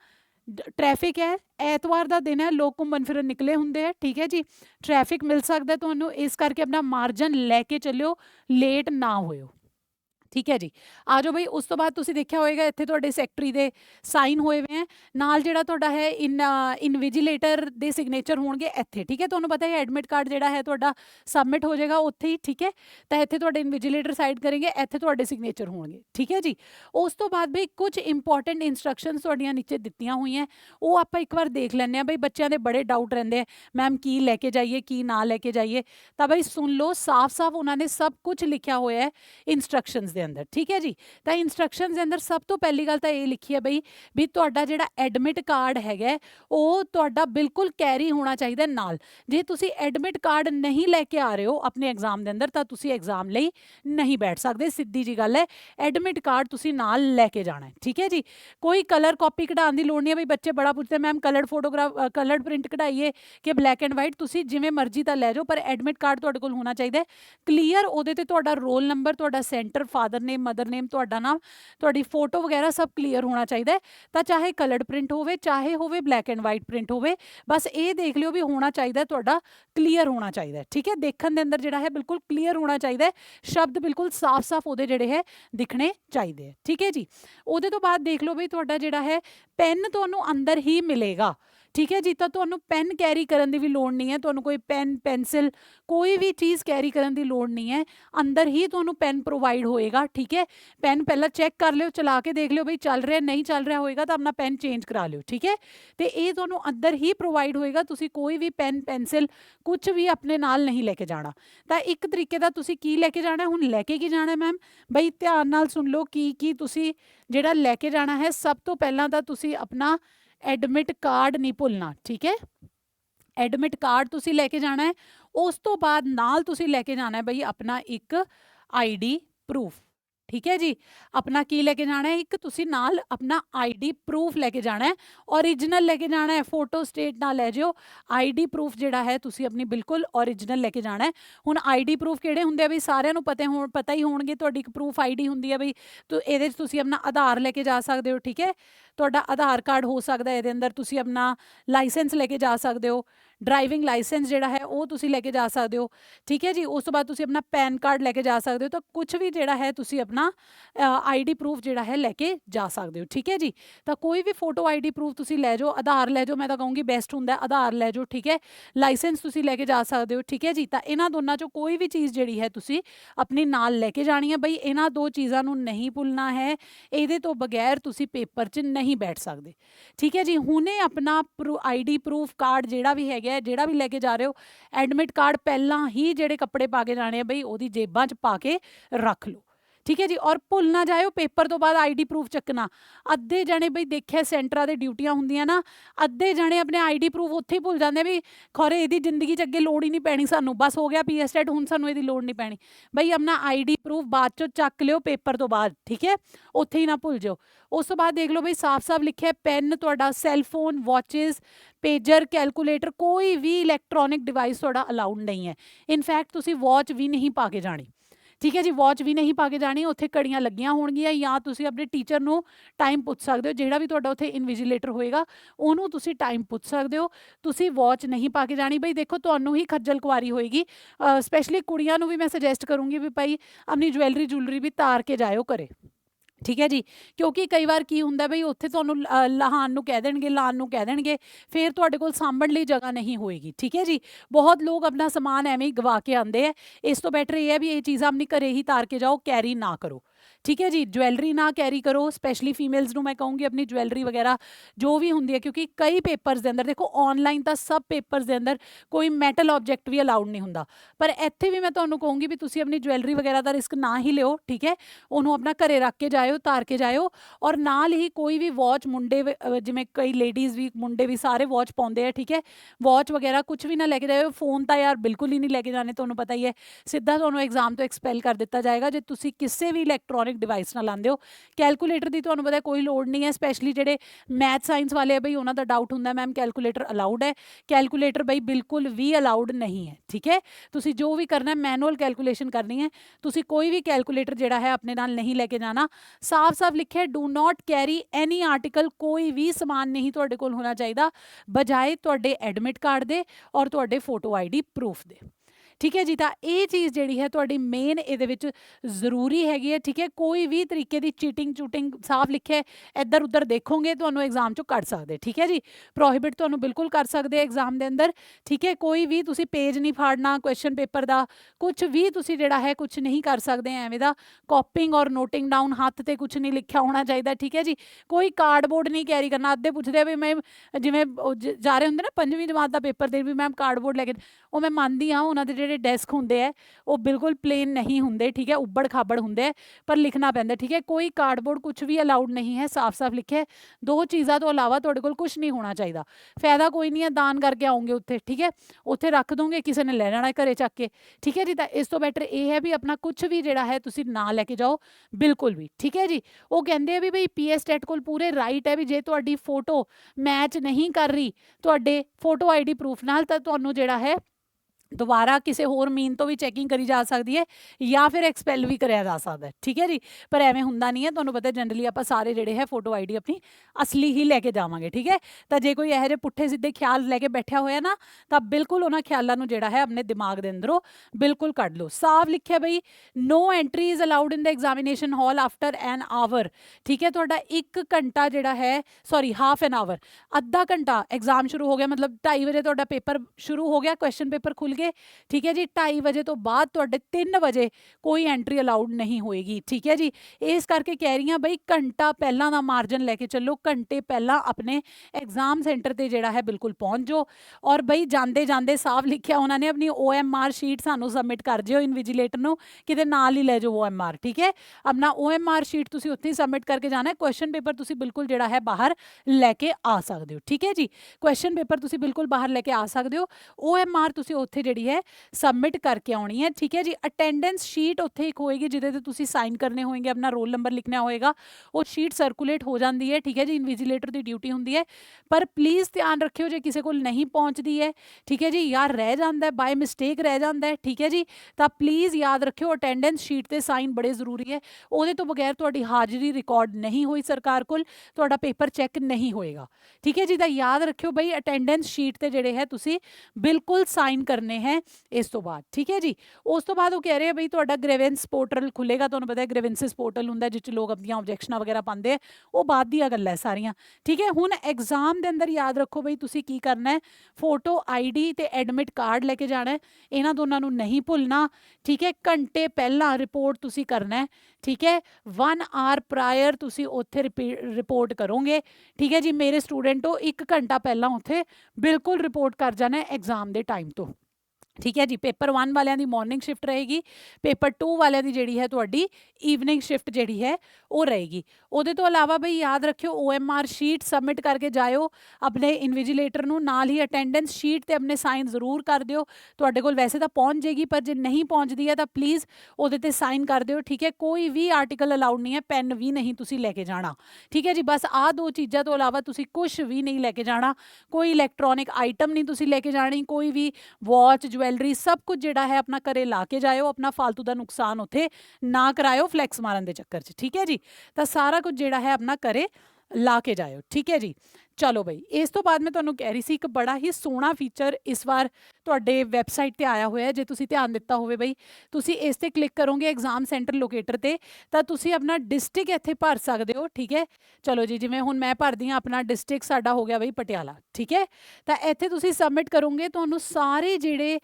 ਟ੍ਰੈਫਿਕ ਹੈ, ਐਤਵਾਰ ਦਾ ਦਿਨ ਹੈ, ਲੋਕ ਘੁੰਮਣ ਫਿਰਨ ਨਿਕਲੇ ਹੁੰਦੇ ਆ ਠੀਕ ਹੈ ਜੀ? ਟ੍ਰੈਫਿਕ ਮਿਲ ਸਕਦਾ ਤੁਹਾਨੂੰ, ਇਸ ਕਰਕੇ ਆਪਣਾ ਮਾਰਜਨ ਲੈ ਕੇ ਚੱਲਿਓ ਲੇਟ ਨਾ ਹੋਇਓ। ਠੀਕ ਹੈ ਜੀ। ਆ ਜਾਓ ਬਈ, ਉਸ ਤੋਂ ਬਾਅਦ ਤੁਸੀਂ ਦੇਖਿਆ ਹੋਵੇਗਾ ਇੱਥੇ ਤੁਹਾਡੇ ਸੈਕਟਰੀ ਦੇ ਸਾਈਨ ਹੋਏ ਹੋਏ ਹੈ ਨਾਲ ਜਿਹੜਾ ਤੁਹਾਡਾ ਹੈ ਇਨ ਇਨਵਿਜੀਲੇਟਰ ਦੇ ਸਿਗਨੇਚਰ ਹੋਣਗੇ ਇੱਥੇ, ਠੀਕ ਹੈ। ਤੁਹਾਨੂੰ ਪਤਾ ਹੈ ਐਡਮਿਟ ਕਾਰਡ ਜਿਹੜਾ ਹੈ ਤੁਹਾਡਾ ਸਬਮਿਟ ਹੋ ਜਾਏਗਾ ਉੱਥੇ ਹੀ, ਠੀਕ ਹੈ। ਤਾਂ ਇੱਥੇ ਤੁਹਾਡੇ ਇਨਵਿਜੀਲੇਟਰ ਸਾਈਡ ਕਰਨਗੇ, ਇੱਥੇ ਤੁਹਾਡੇ ਸਿਗਨੇਚਰ ਹੋਣਗੇ, ਠੀਕ ਹੈ ਜੀ। ਉਸ ਤੋਂ ਬਾਅਦ ਬਈ, ਕੁਝ ਇੰਪੋਰਟੈਂਟ ਇਨਸਟਰਕਸ਼ਨਸ ਤੁਹਾਡੀਆਂ ਨੀਚੇ ਦਿੱਤੀਆਂ ਹੋਈਆਂ। ਉਹ ਆਪਾਂ ਇੱਕ ਵਾਰ ਦੇਖ ਲੈਂਦੇ ਆ ਬਈ, ਬੱਚਿਆਂ ਦੇ ਬੜੇ ਡਾਊਟ ਰਹਿੰਦੇ ਆ ਮੈਮ ਕੀ ਲੈ ਕੇ ਜਾਈਏ, ਕੀ ਨਾ ਲੈ ਕੇ ਜਾਈਏ? ਤਾਂ ਬਈ, ਸੁਣ ਲਓ, ਸਾਫ਼-ਸਾਫ਼ ਉਹਨਾਂ ਨੇ ਸਭ ਕੁਝ ਲਿਖਿਆ ਹੋਇਆ ਹੈ ਇਨਸਟਰਕਸ਼ਨਸ ਦੇ ਅੰਦਰ, ਠੀਕ ਹੈ ਜੀ? ਤਾਂ ਇਨਸਟਰਕਸ਼ਨਸ ਦੇ ਅੰਦਰ ਸਭ ਤੋਂ ਪਹਿਲੀ ਗੱਲ ਤਾਂ ਇਹ ਲਿਖੀ ਹੈ ਬਈ ਵੀ ਤੁਹਾਡਾ ਜਿਹੜਾ ਐਡਮਿਟ ਕਾਰਡ ਹੈਗਾ, ਉਹ ਤੁਹਾਡਾ ਬਿਲਕੁਲ ਕੈਰੀ ਹੋਣਾ ਚਾਹੀਦਾ ਨਾਲ। ਜੇ ਤੁਸੀਂ ਐਡਮਿਟ ਕਾਰਡ ਨਹੀਂ ਲੈ ਕੇ ਆ ਰਹੇ ਹੋ ਆਪਣੇ ਐਗਜ਼ਾਮ ਦੇ ਅੰਦਰ, ਤਾਂ ਤੁਸੀਂ ਐਗਜ਼ਾਮ ਲਈ ਨਹੀਂ ਬੈਠ ਸਕਦੇ। ਸਿੱਧੀ ਜੀ ਗੱਲ ਹੈ ਐਡਮਿਟ ਕਾਰਡ ਤੁਸੀਂ ਨਾਲ ਲੈ ਕੇ ਜਾਣਾ ਹੈ, ਠੀਕ ਹੈ ਜੀ? ਕੋਈ ਕਲਰ ਕਾਪੀ ਕਢਾਉਣ ਦੀ ਲੋੜ ਨਹੀਂ ਹੈ ਬਈ ਬੱਚੇ ਬੜਾ ਪੁੱਛਦੇ ma'am coloured photograph coloured print ਕਢਾਈਏ ਕਿ ਬਲੈਕ ਐਂਡ ਵਾਈਟ ਤੁਸੀਂ ਜਿਵੇਂ ਮਰਜ਼ੀ ਤਾਂ ਲੈ ਜਾਓ, ਪਰ ਐਡਮਿਟ ਕਾਰਡ ਤੁਹਾਡੇ ਕੋਲ ਹੋਣਾ ਚਾਹੀਦਾ ਹੈ। ਕਲੀਅਰ ਉਹਦੇ ਤੇ ਤੁਹਾਡਾ ਰੋਲ ਨੰਬਰ ਤੁਹਾਡਾ centre father name mother name ਤੁਹਾਡਾ ਨਾਮ ਤੁਹਾਡੀ ਫੋਟੋ ਵਗੈਰਾ ਸਭ ਕਲੀਅਰ ਹੋਣਾ ਚਾਹੀਦਾ ਹੈ। ਤਾਂ ਚਾਹੇ ਕਲਰਡ ਪ੍ਰਿੰਟ ਹੋਵੇ, ਚਾਹੇ ਹੋਵੇ ਬਲੈਕ ਐਂਡ ਵਾਈਟ ਪ੍ਰਿੰਟ ਹੋਵੇ, ਬਸ ਇਹ ਦੇਖ ਲਿਓ ਵੀ ਹੋਣਾ ਚਾਹੀਦਾ ਤੁਹਾਡਾ ਕਲੀਅਰ ਹੋਣਾ ਚਾਹੀਦਾ ਠੀਕ ਹੈ? ਦੇਖਣ ਦੇ ਅੰਦਰ ਜਿਹੜਾ ਹੈ ਬਿਲਕੁਲ ਕਲੀਅਰ ਹੋਣਾ ਚਾਹੀਦਾ ਸ਼ਬਦ ਬਿਲਕੁਲ ਸਾਫ਼-ਸਾਫ਼ ਉਹਦੇ ਜਿਹੜੇ ਹੈ ਦਿਖਣੇ ਚਾਹੀਦੇ ਹੈ, ਠੀਕ ਹੈ ਜੀ? ਉਹਦੇ ਤੋਂ ਬਾਅਦ ਦੇਖ ਲਓ ਵੀ ਤੁਹਾਡਾ ਜਿਹੜਾ ਹੈ ਪੈਨ ਤੁਹਾਨੂੰ ਅੰਦਰ ਹੀ ਮਿਲੇਗਾ। ਠੀਕ ਹੈ ਜੀ, ਤਾਂ ਤੁਹਾਨੂੰ ਪੈਨ ਕੈਰੀ ਕਰਨ ਦੀ ਵੀ ਲੋੜ ਨਹੀਂ ਹੈ, ਤੁਹਾਨੂੰ ਕੋਈ ਪੈਨ ਪੈਨਸਿਲ ਕੋਈ ਵੀ ਚੀਜ਼ ਕੈਰੀ ਕਰਨ ਦੀ ਲੋੜ ਨਹੀਂ ਹੈ, ਅੰਦਰ ਹੀ ਤੁਹਾਨੂੰ ਪੈਨ ਪ੍ਰੋਵਾਈਡ ਹੋਏਗਾ, ਠੀਕ ਹੈ? ਪੈਨ ਪਹਿਲਾਂ ਚੈੱਕ ਕਰ ਲਿਓ, ਚਲਾ ਕੇ ਦੇਖ ਲਿਓ ਬਈ ਚੱਲ ਰਿਹਾ, ਨਹੀਂ ਚੱਲ ਰਿਹਾ ਹੋਏਗਾ, ਤਾਂ ਆਪਣਾ ਪੈਨ ਚੇਂਜ ਕਰਾ ਲਿਓ, ਠੀਕ ਹੈ? ਤੇ ਇਹ ਤੁਹਾਨੂੰ ਅੰਦਰ ਹੀ ਪ੍ਰੋਵਾਈਡ ਹੋਏਗਾ, ਤੁਸੀਂ ਕੋਈ ਵੀ ਪੈਨ ਪੈਨਸਿਲ ਕੁਝ ਵੀ ਆਪਣੇ ਨਾਲ ਨਹੀਂ ਲੈ ਕੇ ਜਾਣਾ। ਤਾਂ ਇੱਕ ਤਰੀਕੇ ਦਾ ਤੁਸੀਂ ਕੀ ਲੈ ਕੇ ਜਾਣਾ, ਹੁਣ ਲੈ ਕੇ ਕੀ ਜਾਣਾ ਮੈਮ ਬਈ ਧਿਆਨ ਨਾਲ ਸੁਣ ਲਓ ਕੀ ਕੀ ਤੁਸੀਂ ਜਿਹੜਾ ਲੈ ਕੇ ਜਾਣਾ ਹੈ, ਸਭ ਤੋਂ ਪਹਿਲਾਂ ਤਾਂ ਤੁਸੀਂ ਆਪਣਾ ਐਡਮਿਟ ਕਾਰਡ ਨਹੀਂ ਭੁੱਲਣਾ, ਠੀਕ ਹੈ? ਐਡਮਿਟ ਕਾਰਡ ਤੁਸੀਂ ਲੈ ਕੇ ਜਾਣਾ ਹੈ, ਉਸ ਤੋਂ ਬਾਅਦ ਨਾਲ ਤੁਸੀਂ ਲੈ ਕੇ ਜਾਣਾ ਹੈ ਬਈ ਆਪਣਾ ਇੱਕ ਆਈਡੀ ਪ੍ਰੂਫ ਠੀਕ ਹੈ ਜੀ? ਆਪਣਾ ਕੀ ਲੈ ਕੇ ਜਾਣਾ ਹੈ? ਇੱਕ ਤੁਸੀਂ ਨਾਲ ਆਪਣਾ ਆਈਡੀ ਪ੍ਰੂਫ ਲੈ ਕੇ ਜਾਣਾ ਹੈ। origignal ਲੈ ਕੇ ਜਾਣਾ ਹੈ। ਫੋਟੋ ਸਟੇਟ ਨਾਲ ਲੈ ਜਿਓ। ਆਈਡੀ ਪ੍ਰੂਫ ਜਿਹੜਾ ਹੈ, ਤੁਸੀਂ ਆਪਣੀ ਬਿਲਕੁਲ origignal ਲੈ ਕੇ ਜਾਣਾ ਹੈ। ਹੁਣ ਆਈਡੀ ਪ੍ਰੂਫ ਕਿਹੜੇ ਹੁੰਦੇ ਆ ਵੀ ਸਾਰਿਆਂ ਨੂੰ ਪਤਾ ਹੋਣ, ਪਤਾ ਹੀ ਹੋਣਗੇ ਤੁਹਾਡੀ ਇੱਕ ਪ੍ਰੂਫ ਆਈਡੀ ਹੁੰਦੀ ਹੈ ਬਈ। ਤੋ ਇਹਦੇ 'ਚ ਤੁਸੀਂ ਆਪਣਾ ਆਧਾਰ ਲੈ ਕੇ ਜਾ ਸਕਦੇ ਹੋ, ਠੀਕ ਹੈ? ਤੁਹਾਡਾ ਆਧਾਰ ਕਾਰਡ ਹੋ ਸਕਦਾ ਇਹਦੇ ਅੰਦਰ। ਤੁਸੀਂ ਆਪਣਾ ਲਾਇਸੈਂਸ ਲੈ ਕੇ ਜਾ ਸਕਦੇ ਹੋ। ਡਰਾਈਵਿੰਗ ਲਾਇਸੈਂਸ ਜਿਹੜਾ ਹੈ, ਉਹ ਤੁਸੀਂ ਲੈ ਕੇ ਜਾ ਸਕਦੇ ਹੋ। ਠੀਕ ਹੈ ਜੀ? ਉਸ ਤੋਂ ਬਾਅਦ ਤੁਸੀਂ ਆਪਣਾ ਪੈਨ ਕਾਰਡ ਲੈ ਕੇ ਜਾ ਸਕਦੇ ਹੋ, ਤਾਂ ਕੁਝ ਵੀ ਜਿਹੜਾ ਹੈ, ਤੁਸੀਂ ਆਪਣਾ ਆਈਡੀ ਪ੍ਰੂਫ ਜਿਹੜਾ ਹੈ, ਲੈ ਕੇ ਜਾ ਸਕਦੇ ਹੋ। ਠੀਕ ਹੈ ਜੀ? ਤਾਂ ਕੋਈ ਵੀ ਫੋਟੋ ਆਈਡੀ ਪ੍ਰੂਫ ਤੁਸੀਂ ਲੈ ਜਾਓ, ਆਧਾਰ ਲੈ ਜਾਓ, ਮੈਂ ਤਾਂ ਕਹੂੰਗੀ ਬੈਸਟ ਹੁੰਦਾ ਆਧਾਰ ਲੈ ਜਾਓ, ਠੀਕ ਹੈ? ਲਾਇਸੈਂਸ ਤੁਸੀਂ ਲੈ ਕੇ ਜਾ ਸਕਦੇ ਹੋ, ਠੀਕ ਹੈ ਜੀ? ਤਾਂ ਇਹਨਾਂ ਦੋਨਾਂ ਚੋਂ ਕੋਈ ਵੀ ਚੀਜ਼ ਜਿਹੜੀ ਹੈ, ਤੁਸੀਂ ਆਪਣੀ ਨਾਲ ਲੈ ਕੇ ਜਾਣੀ ਹੈ। ਬਈ ਇਹਨਾਂ ਦੋ ਚੀਜ਼ਾਂ ਨੂੰ ਨਹੀਂ ਭੁੱਲਣਾ ਹੈ, ਇਹਦੇ ਤੋਂ ਬਗੈਰ ਤੁਸੀਂ ਪੇਪਰ 'ਚ ਨਹੀਂ ਬੈਠ ਸਕਦੇ। ਠੀਕ ਹੈ ਜੀ? ਹੁਣੇ ਆਪਣਾ ਆਈਡੀ ਪ੍ਰੂਫ ਕਾਰਡ ਜਿਹੜਾ ਵੀ ਹੈਗਾ ਹੈ, ਜਿਹੜਾ ਵੀ ਲੈ ਕੇ ਜਾ ਰਹੇ ਹੋ ਐਡਮਿਟ ਕਾਰਡ ਪਹਿਲਾਂ ਹੀ ਜਿਹੜੇ ਕੱਪੜੇ ਪਾ ਕੇ ਜਾਣੇ ਆ ਬਈ ਉਹਦੀ ਜੇਬਾਂ 'ਚ ਪਾ ਕੇ ਰੱਖ ਲਓ। ਠੀਕ ਹੈ ਜੀ, ਔਰ ਭੁੱਲ ਨਾ ਜਾਇਓ ਪੇਪਰ ਤੋਂ ਬਾਅਦ ਆਈਡੀ ਪ੍ਰੂਫ ਚੱਕਣਾ। ਅੱਧੇ ਜਣੇ ਬਈ ਦੇਖਿਆ ਸੈਂਟਰਾਂ ਦੇ ਡਿਊਟੀਆਂ ਹੁੰਦੀਆਂ ਨਾ, ਅੱਧੇ ਜਣੇ ਆਪਣੇ ਆਈਡੀ ਪ੍ਰੂਫ ਉੱਥੇ ਹੀ ਭੁੱਲ ਜਾਂਦੇ ਵੀ ਖਰੇ ਇਹਦੀ ਜ਼ਿੰਦਗੀ 'ਚ ਅੱਗੇ ਲੋੜ ਹੀ ਨਹੀਂ ਪੈਣੀ ਸਾਨੂੰ, ਬਸ ਹੋ ਗਿਆ ਪੀਐਸਟੈਟ ਹੁਣ ਸਾਨੂੰ ਇਹਦੀ ਲੋੜ ਨਹੀਂ ਪੈਣੀ। ਬਈ ਆਪਣਾ ਆਈਡੀ ਪ੍ਰੂਫ ਬਾਅਦ ਚੋਂ ਚੱਕ ਲਿਓ ਪੇਪਰ ਤੋਂ ਬਾਅਦ, ਠੀਕ ਹੈ? ਉੱਥੇ ਹੀ ਨਾ ਭੁੱਲ ਜਾਓ। ਉਸ ਤੋਂ ਬਾਅਦ ਦੇਖ ਲਓ ਬਈ ਸਾਫ਼-ਸਾਫ਼ ਲਿਖਿਆ ਪੈਨ ਤੁਹਾਡਾ ਸੈੱਲਫੋਨ ਵਾਚਸ ਪੇਜਰ ਕੈਲਕੂਲੇਟਰ ਕੋਈ ਵੀ ਇਲੈਕਟ੍ਰੋਨਿਕ ਡਿਵਾਈਸ ਤੁਹਾਡਾ ਅਲਾਉਡ ਨਹੀਂ ਹੈ। ਇਨਫੈਕਟ ਤੁਸੀਂ ਵਾਚ ਵੀ ਨਹੀਂ ਪਾ ਕੇ ਜਾਣੀ। ਠੀਕ ਹੈ ਜੀ ਵਾਚ ਵੀ ਨਹੀਂ ਪਾ ਕੇ ਜਾਣੀ, ਉੱਥੇ ਘੜੀਆਂ ਲੱਗੀਆਂ ਹੋਣਗੀਆਂ ਜਾਂ ਤੁਸੀਂ ਆਪਣੇ ਟੀਚਰ ਨੂੰ ਟਾਈਮ ਪੁੱਛ ਸਕਦੇ ਹੋ, ਜਿਹੜਾ ਵੀ ਤੁਹਾਡਾ ਉੱਥੇ ਇਨਵਿਜੀਲੇਟਰ ਹੋਏਗਾ, ਉਹਨੂੰ ਤੁਸੀਂ ਟਾਈਮ ਪੁੱਛ ਸਕਦੇ ਹੋ। ਤੁਸੀਂ ਵਾਚ ਨਹੀਂ ਪਾ ਕੇ ਜਾਣੀ ਬਈ, ਦੇਖੋ ਤੁਹਾਨੂੰ ਹੀ ਖੱਜਲ ਕੁਆਰੀ ਹੋਏਗੀ। ਸਪੈਸ਼ਲੀ ਕੁੜੀਆਂ ਨੂੰ ਵੀ ਮੈਂ ਸੁਜੈਸਟ ਕਰੂੰਗੀ ਵੀ ਭਾਈ ਆਪਣੀ ਜਵੈਲਰੀ ਜੁਐਲਰੀ ਵੀ ਤਾਰ ਕੇ ਜਾਇਓ ਕਰੇ ਠੀਕ ਹੈ ਜੀ? ਕਿਉਂਕਿ ਕਈ ਵਾਰ ਕੀ ਹੁੰਦਾ ਬਈ ਉੱਥੇ ਤੁਹਾਨੂੰ ਲ- ਅ, ਲਹਾਨ ਨੂੰ ਕਹਿ ਦੇਣਗੇ ਲਾਣ ਨੂੰ ਕਹਿ ਦੇਣਗੇ ਫਿਰ ਤੁਹਾਡੇ ਕੋਲ ਸਾਂਭਣ ਲਈ ਜਗ੍ਹਾ ਨਹੀਂ ਹੋਏਗੀ। ਠੀਕ ਹੈ ਜੀ? ਬਹੁਤ ਲੋਕ ਆਪਣਾ ਸਮਾਨ ਐਵੇਂ ਹੀ ਗਵਾ ਕੇ ਆਉਂਦੇ ਆ। ਇਸ ਤੋਂ ਬੈਟਰ ਇਹ ਹੈ ਵੀ ਇਹ ਚੀਜ਼ਾਂ ਆਪਣੀ ਘਰੇ ਹੀ ਤਾਰ ਕੇ ਜਾਓ ਕੈਰੀ ਨਾ ਕਰੋ। ਠੀਕ ਹੈ ਜੀ ਜਵੈਲਰੀ ਨਾ ਕੈਰੀ ਕਰੋ ਸਪੈਸ਼ਲੀ ਫੀਮੇਲਸ ਨੂੰ ਮੈਂ ਕਹੂੰਗੀ ਆਪਣੀ ਜਵੈਲਰੀ ਵਗੈਰਾ, ਜੋ ਵੀ ਹੁੰਦੀ ਹੈ, ਕਿਉਂਕਿ ਕਈ ਪੇਪਰਸ ਦੇ ਅੰਦਰ, ਦੇਖੋ ਆਨਲਾਈਨ ਤਾਂ ਸਭ ਪੇਪਰਸ ਦੇ ਅੰਦਰ ਕੋਈ ਮੈਟਲ ਆਬਜੈਕਟ ਵੀ ਅਲਾਉਡ ਨਹੀਂ ਹੁੰਦਾ। ਪਰ ਇੱਥੇ ਵੀ ਮੈਂ ਤੁਹਾਨੂੰ ਕਹੂੰਗੀ ਵੀ ਤੁਸੀਂ ਆਪਣੀ ਜਵੈਲਰੀ ਵਗੈਰਾ ਦਾ ਰਿਸਕ ਨਾ ਹੀ ਲਿਓ, ਠੀਕ ਹੈ, ਉਹਨੂੰ ਆਪਣਾ ਘਰੇ ਰੱਖ ਕੇ ਜਾਇਓ ਤਾਰ ਕੇ ਜਾਇਓ, ਔਰ ਨਾਲ ਹੀ ਕੋਈ ਵੀ ਵਾਚ ਮੁੰਡੇ ਜਿਵੇਂ ਕਈ ਲੇਡੀਜ਼ ਵੀ, ਮੁੰਡੇ ਵੀ ਸਾਰੇ ਵਾਚ ਪਾਉਂਦੇ ਆ, ਠੀਕ ਹੈ ਵਾਚ ਵਗੈਰਾ ਕੁਝ ਵੀ ਨਾ ਲੈ ਕੇ ਜਾਇਓ ਫੋਨ ਤਾਂ ਯਾਰ ਬਿਲਕੁਲ ਹੀ ਨਹੀਂ ਲੈ ਕੇ ਜਾਣੇ, ਤੁਹਾਨੂੰ ਪਤਾ ਹੀ ਹੈ, ਸਿੱਧਾ ਤੁਹਾਨੂੰ ਐਗਜ਼ਾਮ ਤੋਂ ਐਕਸਪੈਲ ਕਰ ਦਿੱਤਾ ਜਾਏਗਾ, ਜੇ ਤੁਸੀਂ ਕਿਸੇ ਵੀ ਇਲੈਕਟ੍ਰੋਨਿਕ ਡਿਵਾਈਸ ਨਾਲ ਆਉਂਦੇ ਹੋ ਕੈਲਕੂਲੇਟਰ ਦੀ ਤੁਹਾਨੂੰ ਪਤਾ ਕੋਈ ਲੋੜ ਨਹੀਂ ਹੈ ਸਪੈਸ਼ਲੀ ਜਿਹੜੇ ਮੈਥ ਸਾਇੰਸ ਵਾਲੇ ਆ ਬਈ ਉਹਨਾਂ ਦਾ ਡਾਊਟ ਹੁੰਦਾ ਮੈਮ ਕੈਲਕੂਲੇਟਰ ਅਲਾਉਡ ਹੈ ਕੈਲਕੂਲੇਟਰ ਬਈ ਬਿਲਕੁਲ ਵੀ ਅਲਾਉਡ ਨਹੀਂ ਹੈ ਠੀਕ ਹੈ ਤੁਸੀਂ ਜੋ ਵੀ ਕਰਨਾ ਹੈ ਮੈਨੂਅਲ ਕੈਲਕੂਲੇਸ਼ਨ ਕਰਨੀ ਹੈ ਤੁਸੀਂ ਕੋਈ ਵੀ ਕੈਲਕੂਲੇਟਰ ਜਿਹੜਾ ਹੈ ਆਪਣੇ ਨਾਲ ਨਹੀਂ ਲੈ ਕੇ ਜਾਣਾ ਸਾਫ਼-ਸਾਫ਼ ਲਿਖਿਆ do not carry any article ਕੋਈ ਵੀ ਸਮਾਨ ਨਹੀਂ ਤੁਹਾਡੇ ਕੋਲ ਹੋਣਾ ਚਾਹੀਦਾ ਬਜਾਏ ਤੁਹਾਡੇ ਐਡਮਿਟ ਕਾਰਡ ਦੇ ਔਰ ਤੁਹਾਡੇ ਫੋਟੋ ਆਈਡੀ ਪ੍ਰੂਫ ਦੇ ਠੀਕ ਹੈ ਜੀ? ਤਾਂ ਇਹ ਚੀਜ਼ ਜਿਹੜੀ ਹੈ ਤੁਹਾਡੀ ਮੇਨ ਇਹਦੇ ਵਿੱਚ ਜ਼ਰੂਰੀ ਹੈਗੀ ਹੈ, ਠੀਕ ਹੈ? ਕੋਈ ਵੀ ਤਰੀਕੇ ਦੀ ਚੀਟਿੰਗ ਚੂਟਿੰਗ ਸਾਫ਼ ਲਿਖਿਆ ਇੱਧਰ ਉੱਧਰ ਦੇਖੋਗੇ ਤੁਹਾਨੂੰ ਐਗਜ਼ਾਮ ਚੋਂ ਕੱਢ ਸਕਦੇ, ਠੀਕ ਹੈ ਜੀ? ਪ੍ਰੋਹਿਬਿਟ ਤੁਹਾਨੂੰ ਬਿਲਕੁਲ ਕਰ ਸਕਦੇ ਐਗਜ਼ਾਮ ਦੇ ਅੰਦਰ, ਠੀਕ ਹੈ? ਕੋਈ ਵੀ ਤੁਸੀਂ ਪੇਜ ਨਹੀਂ ਫਾੜਨਾ ਕੁਐਸਚਨ ਪੇਪਰ ਦਾ ਕੁਝ ਵੀ ਤੁਸੀਂ ਜਿਹੜਾ ਹੈ ਕੁਝ ਨਹੀਂ ਕਰ ਸਕਦੇ, ਐਵੇਂ ਦਾ ਕਾਪਿੰਗ ਔਰ ਨੋਟਿੰਗ ਡਾਊਨ ਹੱਥ ਤੇ ਕੁਝ ਨਹੀਂ ਲਿਖਿਆ ਹੋਣਾ ਚਾਹੀਦਾ, ਠੀਕ ਹੈ ਜੀ? ਕੋਈ ਕਾਰਡਬੋਰਡ ਨਹੀਂ ਕੈਰੀ ਕਰਨਾ, ਅੱਧੇ ਪੁੱਛਦੇ ਆ ਵੀ ਮੈਂ ਜਿਵੇਂ ਉਹ ਜ- ਜਾ ਰਹੇ ਹੁੰਦੇ ਨਾ ਪੰਜਵੀਂ ਜਮਾਤ ਦਾ ਪੇਪਰ ਦੇ ਵੀ ਮੈਮ ਕਾਰਡਬੋਰਡ ਲੈ ਕੇ, ਉਹ ਮੈਂ ਮੰਨਦੀ ਹਾਂ, ਉਹਨਾਂ ਦੇ ਜਿਹੜੇ ਡੈਸਕ ਹੁੰਦੇ ਆ ਉਹ ਬਿਲਕੁਲ ਪਲੇਨ ਨਹੀਂ ਹੁੰਦੇ, ਠੀਕ ਹੈ ਉੱਬੜ ਖਾਬੜ ਹੁੰਦੇ ਆ ਪਰ ਲਿਖਣਾ ਪੈਂਦਾ, ਠੀਕ ਹੈ ਕੋਈ ਕਾਰਡਬੋਰਡ ਕੁਝ ਵੀ ਅਲਾਉਡ ਨਹੀਂ ਹੈ, ਸਾਫ਼-ਸਾਫ਼ ਲਿਖਿਆ ਦੋ ਚੀਜ਼ਾਂ ਤੋਂ ਇਲਾਵਾ ਤੁਹਾਡੇ ਕੋਲ ਕੁਝ ਨਹੀਂ ਹੋਣਾ ਚਾਹੀਦਾ, ਫਾਇਦਾ ਕੋਈ ਨਹੀਂ ਹੈ ਦਾਨ ਕਰਕੇ ਆਉਂਗੇ ਉੱਥੇ, ਠੀਕ ਹੈ ਉੱਥੇ ਰੱਖ ਦੋਗੇ, ਕਿਸੇ ਨੇ ਲੈ ਲੈਣਾ ਹੈ ਘਰੇ ਚੱਕ ਕੇ, ਠੀਕ ਹੈ ਜੀ, ਤਾਂ ਇਸ ਤੋਂ ਬੈਟਰ ਇਹ ਹੈ ਵੀ ਆਪਣਾ ਕੁਝ ਵੀ ਜਿਹੜਾ ਹੈ, ਤੁਸੀਂ ਨਾ ਲੈ ਕੇ ਜਾਓ, ਬਿਲਕੁਲ ਵੀ, ਠੀਕ ਹੈ ਜੀ, ਉਹ ਕਹਿੰਦੇ ਆ ਵੀ ਬਈ ਪੀਐਸ ਟੈਟ ਕੋਲ ਪੂਰੇ ਰਾਈਟ ਹੈ ਵੀ ਜੇ ਤੁਹਾਡੀ ਫੋਟੋ ਮੈਚ ਨਹੀਂ ਕਰ ਰਹੀ, ਤੁਹਾਡੇ ਫੋਟੋ ਆਈਡੀ ਪ੍ਰੂਫ ਨਾਲ ਤਾਂ ਤੁਹਾਨੂੰ ਜਿਹੜਾ ਹੈ ਦੁਬਾਰਾ ਕਿਸੇ ਹੋਰ ਮੀਨ ਤੋਂ ਵੀ ਚੈਕਿੰਗ ਕਰੀ ਜਾ ਸਕਦੀ ਹੈ ਜਾਂ ਫਿਰ ਐਕਸਪੈਲ ਵੀ ਕਰਿਆ ਜਾ ਸਕਦਾ ਹੈ। ਠੀਕ ਹੈ ਜੀ? ਪਰ ਐਵੇਂ ਹੁੰਦਾ ਨਹੀਂ ਹੈ। ਤੁਹਾਨੂੰ ਪਤਾ ਜਨਰਲੀ ਆਪਾਂ ਸਾਰੇ ਜਿਹੜੇ ਹੈ ਫੋਟੋ ਆਈਡੀ ਆਪਣੀ ਅਸਲੀ ਹੀ ਲੈ ਕੇ ਜਾਵਾਂਗੇ। ਠੀਕ ਹੈ? ਤਾਂ ਜੇ ਕੋਈ ਇਹੋ ਜਿਹੇ ਪੁੱਠੇ ਸਿੱਧੇ ਖਿਆਲ ਲੈ ਕੇ ਬੈਠਿਆ ਹੋਇਆ ਨਾ, ਤਾਂ ਬਿਲਕੁਲ ਉਹਨਾਂ ਖਿਆਲਾਂ ਨੂੰ ਜਿਹੜਾ ਹੈ ਆਪਣੇ ਦਿਮਾਗ ਦੇ ਅੰਦਰੋਂ ਬਿਲਕੁਲ ਕੱਢ ਲਓ। ਸਾਫ਼ ਲਿਖਿਆ ਬਈ no entry is allowed in the examination hall after an hour ਠੀਕ ਹੈ? ਤੁਹਾਡਾ 1 ਘੰਟਾ ਜਿਹੜਾ ਹੈ ਸੌਰੀ ਹਾਫ ਐਨ ਆਵਰ ਅੱਧਾ ਘੰਟਾ ਐਗਜ਼ਾਮ ਸ਼ੁਰੂ ਹੋ ਗਿਆ, ਮਤਲਬ 2:30 ਵਜੇ ਤੁਹਾਡਾ ਪੇਪਰ ਸ਼ੁਰੂ ਹੋ ਗਿਆ ਕੁਐਸਚਨ ਪੇਪਰ ਖੁੱਲ ਗਏ ਠੀਕ ਹੈ ਜੀ 2:30 ਵਜੇ ਤੋਂ ਬਾਅਦ ਤੁਹਾਡੇ 3 ਵਜੇ ਕੋਈ ਐਂਟਰੀ ਅਲਾਉਡ ਨਹੀਂ ਹੋਏਗੀ। ਠੀਕ ਹੈ ਜੀ, ਇਸ ਕਰਕੇ ਕਹਿ ਰਹੀ ਹਾਂ ਬਈ ਘੰਟਾ ਪਹਿਲਾਂ ਦਾ ਮਾਰਜਨ ਲੈ ਕੇ ਚੱਲੋ, ਘੰਟੇ ਪਹਿਲਾਂ ਆਪਣੇ ਐਗਜ਼ਾਮ ਸੈਂਟਰ ਤੇ ਜਿਹੜਾ ਹੈ ਬਿਲਕੁਲ ਪਹੁੰਚ ਜਾਓ। ਔਰ ਬਈ ਜਾਂਦੇ ਜਾਂਦੇ ਸਾਫ਼ ਲਿਖਿਆ ਉਹਨਾਂ ਨੇ ਆਪਣੀ OMR ਸ਼ੀਟ ਸਾਨੂੰ ਸਬਮਿਟ ਕਰ ਜਿਓ ਇਨਵਿਜੀਲੇਟਰ ਨੂੰ, ਕਿਤੇ ਨਾਲ ਹੀ ਲੈ ਜਾਓ OMR ਠੀਕ ਹੈ, ਆਪਣਾ OMR ਸ਼ੀਟ ਤੁਸੀਂ ਉੱਥੇ ਹੀ ਸਬਮਿਟ ਕਰਕੇ ਜਾਣਾ ਹੈ ਕੁਐਸਚਨ ਪੇਪਰ ਤੁਸੀਂ ਬਿਲਕੁਲ ਜਿਹੜਾ ਹੈ ਬਾਹਰ ਲੈ ਕੇ ਆ ਸਕਦੇ ਹੋ। ਠੀਕ ਹੈ ਜੀ ਕੁਐਸਚਨ ਪੇਪਰ ਤੁਸੀਂ ਬਿਲਕੁਲ ਬਾਹਰ ਲੈ ਕੇ ਆ ਸਕਦੇ ਹੋ OMR ਤੁਸੀਂ ਉੱਥੇ ਜਿਹੜੀ ਹੈ ਸਬਮਿਟ ਕਰਕੇ ਆਉਣੀ ਹੈ। ਠੀਕ ਹੈ ਜੀ? ਅਟੈਂਡੈਂਸ ਸ਼ੀਟ ਉੱਥੇ ਇੱਕ ਹੋਏਗੀ, ਜਿਹਦੇ ਤੇ ਤੁਸੀਂ ਸਾਈਨ ਕਰਨੇ ਹੋਣਗੇ, ਆਪਣਾ ਰੋਲ ਨੰਬਰ ਲਿਖਣਾ ਹੋਏਗਾ। ਉਹ ਸ਼ੀਟ ਸਰਕੂਲੇਟ ਹੋ ਜਾਂਦੀ ਹੈ, ਠੀਕ ਹੈ ਜੀ? ਇਨਵਿਜੀਲੇਟਰ ਦੀ ਡਿਊਟੀ ਹੁੰਦੀ ਹੈ। ਪਰ ਪਲੀਜ਼ ਧਿਆਨ ਰੱਖਿਓ, ਜੇ ਕਿਸੇ ਕੋਲ ਨਹੀਂ ਪਹੁੰਚਦੀ ਹੈ, ਠੀਕ ਹੈ ਜੀ? ਯਾਰ ਰਹਿ ਜਾਂਦਾ ਹੈ ਬਾਈ ਮਿਸਟੇਕ ਰਹਿ ਜਾਂਦਾ ਹੈ, ਠੀਕ ਹੈ ਜੀ? ਤਾਂ ਪਲੀਜ਼ ਯਾਦ ਰੱਖਿਓ ਅਟੈਂਡੈਂਸ ਸ਼ੀਟ ਤੇ ਸਾਈਨ ਬੜੇ ਜ਼ਰੂਰੀ ਹੈ। ਉਹਦੇ ਤੋਂ ਬਗੈਰ ਤੁਹਾਡੀ ਹਾਜ਼ਰੀ ਰਿਕਾਰਡ ਨਹੀਂ ਹੋਈ ਸਰਕਾਰ ਕੋਲ, ਤੁਹਾਡਾ ਪੇਪਰ ਚੈੱਕ ਨਹੀਂ ਹੋਏਗਾ। ਠੀਕ ਹੈ ਜੀ? ਤਾਂ ਯਾਦ ਰੱਖਿਓ ਬਈ ਅਟੈਂਡੈਂਸ ਸ਼ੀਟ ਤੇ ਜਿਹੜੇ ਹੈ, ਤੁਸੀਂ ਬਿਲਕੁਲ ਸਾਈਨ ਕਰਨੇ ਹੈ ਇਸ ਤੋਂ ਬਾਅਦ, ਠੀਕ ਹੈ ਜੀ? ਉਸ ਤੋਂ ਬਾਅਦ ਉਹ ਕਹਿ ਰਹੇ ਆ ਬਈ ਤੁਹਾਡਾ ਗ੍ਰੇਵੈਂਸ ਪੋਰਟਲ ਖੁੱਲੇਗਾ, ਤੁਹਾਨੂੰ ਪਤਾ ਹੈ ਗ੍ਰੇਵੈਂਸਸ ਪੋਰਟਲ ਹੁੰਦਾ ਜਿਸ 'ਚ ਲੋਕ ਆਪਣੀਆਂ ਆਬਜੈਕਸ਼ਨਾਂ ਵਗੈਰਾ ਪਾਉਂਦੇ ਆ, ਉਹ ਬਾਅਦ ਦੀਆਂ ਗੱਲਾਂ ਸਾਰੀਆਂ, ਠੀਕ ਹੈ? ਹੁਣ ਐਗਜ਼ਾਮ ਦੇ ਅੰਦਰ ਯਾਦ ਰੱਖੋ ਬਈ ਤੁਸੀਂ ਕੀ ਕਰਨਾ ਹੈ ਫੋਟੋ ਆਈਡੀ ਤੇ ਐਡਮਿਟ ਕਾਰਡ ਲੈ ਕੇ ਜਾਣਾ ਹੈ, ਇਹਨਾਂ ਦੋਨਾਂ ਨੂੰ ਨਹੀਂ ਭੁੱਲਣਾ, ਠੀਕ ਹੈ? ਘੰਟੇ ਪਹਿਲਾਂ ਰਿਪੋਰਟ ਤੁਸੀਂ ਕਰਨਾ ਹੈ, ਠੀਕ ਹੈ? 1 ਆਰ ਪ੍ਰਾਇਰ ਤੁਸੀਂ ਉੱਥੇ ਰਿਪੋਰਟ ਕਰੋਗੇ, ਠੀਕ ਹੈ ਜੀ? ਮੇਰੇ ਸਟੂਡੈਂਟੋ 1 ਘੰਟਾ ਪਹਿਲਾਂ ਉੱਥੇ ਬਿਲਕੁਲ ਰਿਪੋਰਟ ਕਰ ਜਾਣਾ ਐਗਜ਼ਾਮ ਦੇ ਟਾਈਮ ਤੋਂ। ਠੀਕ ਹੈ ਜੀ, ਪੇਪਰ 1 ਵਾਲਿਆਂ ਦੀ ਮਾਰਨਿੰਗ ਸ਼ਿਫਟ ਰਹੇਗੀ, ਪੇਪਰ 2 ਵਾਲਿਆਂ ਦੀ ਜਿਹੜੀ ਹੈ ਤੁਹਾਡੀ ਈਵਨਿੰਗ ਸ਼ਿਫਟ ਜਿਹੜੀ ਹੈ, ਉਹ ਰਹੇਗੀ। ਉਹਦੇ ਤੋਂ ਇਲਾਵਾ ਬਈ ਯਾਦ ਰੱਖਿਓ OMR ਸ਼ੀਟ ਸਬਮਿਟ ਕਰਕੇ ਜਾਇਓ, ਆਪਣੇ ਇਨਵਿਜੀਲੇਟਰ ਨੂੰ ਨਾਲ ਹੀ ਅਟੈਂਡੈਂਸ ਸ਼ੀਟ ਤੇ ਆਪਣੇ ਸਾਈਨ ਜ਼ਰੂਰ ਕਰ ਦਿਓ। ਤੁਹਾਡੇ ਕੋਲ ਵੈਸੇ ਤਾਂ ਪਹੁੰਚ ਜੇਗੀ, ਪਰ ਜੇ ਨਹੀਂ ਪਹੁੰਚਦੀ ਹੈ ਤਾਂ ਪਲੀਜ਼ ਉਹਦੇ ਤੇ ਸਾਈਨ ਕਰ ਦਿਓ, ਠੀਕ ਹੈ। ਕੋਈ ਵੀ ਆਰਟੀਕਲ ਅਲਾਉਡ ਨਹੀਂ ਹੈ ਪੈਨ ਵੀ ਨਹੀਂ ਤੁਸੀਂ ਲੈ ਕੇ ਜਾਣਾ। ਠੀਕ ਹੈ ਜੀ, ਬਸ ਆਹ ਦੋ ਚੀਜ਼ਾਂ ਤੋਂ ਇਲਾਵਾ ਤੁਸੀਂ ਕੁਝ ਵੀ ਨਹੀਂ ਲੈ ਕੇ ਜਾਣਾ। ਕੋਈ ਇਲੈਕਟ੍ਰੋਨਿਕ ਆਈਟਮ ਨਹੀਂ ਤੁਸੀਂ ਲੈ ਕੇ ਜਾਣੀ, ਕੋਈ ਵੀ ਵਾਚ ਜਵੈਲਰੀ ਸਭ ਕੁਝ ਜਿਹੜਾ ਹੈ ਆਪਣਾ ਘਰੇ ਲਾ ਕੇ ਜਾਇਓ, ਆਪਣਾ ਫालतू ਦਾ ਨੁਕਸਾਨ ਉੱਥੇ ਨਾ ਕਰਾਇਓ ਫਲੈਕਸ ਮਾਰਨ ਦੇ ਚੱਕਰ 'ਚ, ਠੀਕ ਹੈ ਜੀ? ਤਾਂ ਸਾਰਾ ਕੁਝ ਜਿਹੜਾ ਹੈ ਆਪਣਾ ਘਰੇ ਲਾ ਕੇ ਜਾਇਓ, ਠੀਕ ਹੈ ਜੀ? ਚਲੋ ਬਈ, ਇਸ ਤੋਂ ਬਾਅਦ ਮੈਂ ਤੁਹਾਨੂੰ ਕਹਿ ਰਹੀ ਸੀ ਇੱਕ ਬੜਾ ਹੀ ਸੋਹਣਾ ਫੀਚਰ ਇਸ ਵਾਰ ਤੁਹਾਡੇ ਵੈਬਸਾਈਟ ਤੇ ਆਇਆ ਹੋਇਆ ਜੇ ਤੁਸੀਂ ਧਿਆਨ ਦਿੱਤਾ ਹੋਵੇ ਬਈ। ਤੁਸੀਂ ਇਸ ਤੇ ਕਲਿੱਕ ਕਰੋਗੇ ਐਗਜ਼ਾਮ ਸੈਂਟਰ ਲੋਕੇਟਰ ਤੇ, ਤਾਂ ਤੁਸੀਂ ਆਪਣਾ ਡਿਸਟ੍ਰਿਕਟ ਇੱਥੇ ਭਰ ਸਕਦੇ ਹੋ, ਠੀਕ ਹੈ? ਚਲੋ ਜੀ, ਜਿਵੇਂ ਹੁਣ ਮੈਂ ਭਰਦੀ ਹਾਂ, ਆਪਣਾ ਡਿਸਟ੍ਰਿਕਟ ਸਾਡਾ ਹੋ ਗਿਆ ਬਈ ਪਟਿਆਲਾ, ਠੀਕ ਹੈ? ਤਾਂ ਇੱਥੇ ਤੁਸੀਂ ਸਬਮਿਟ ਕਰੋਗੇ ਤੁਹਾਨੂੰ ਸਾਰੇ ਜਿਹੜੇ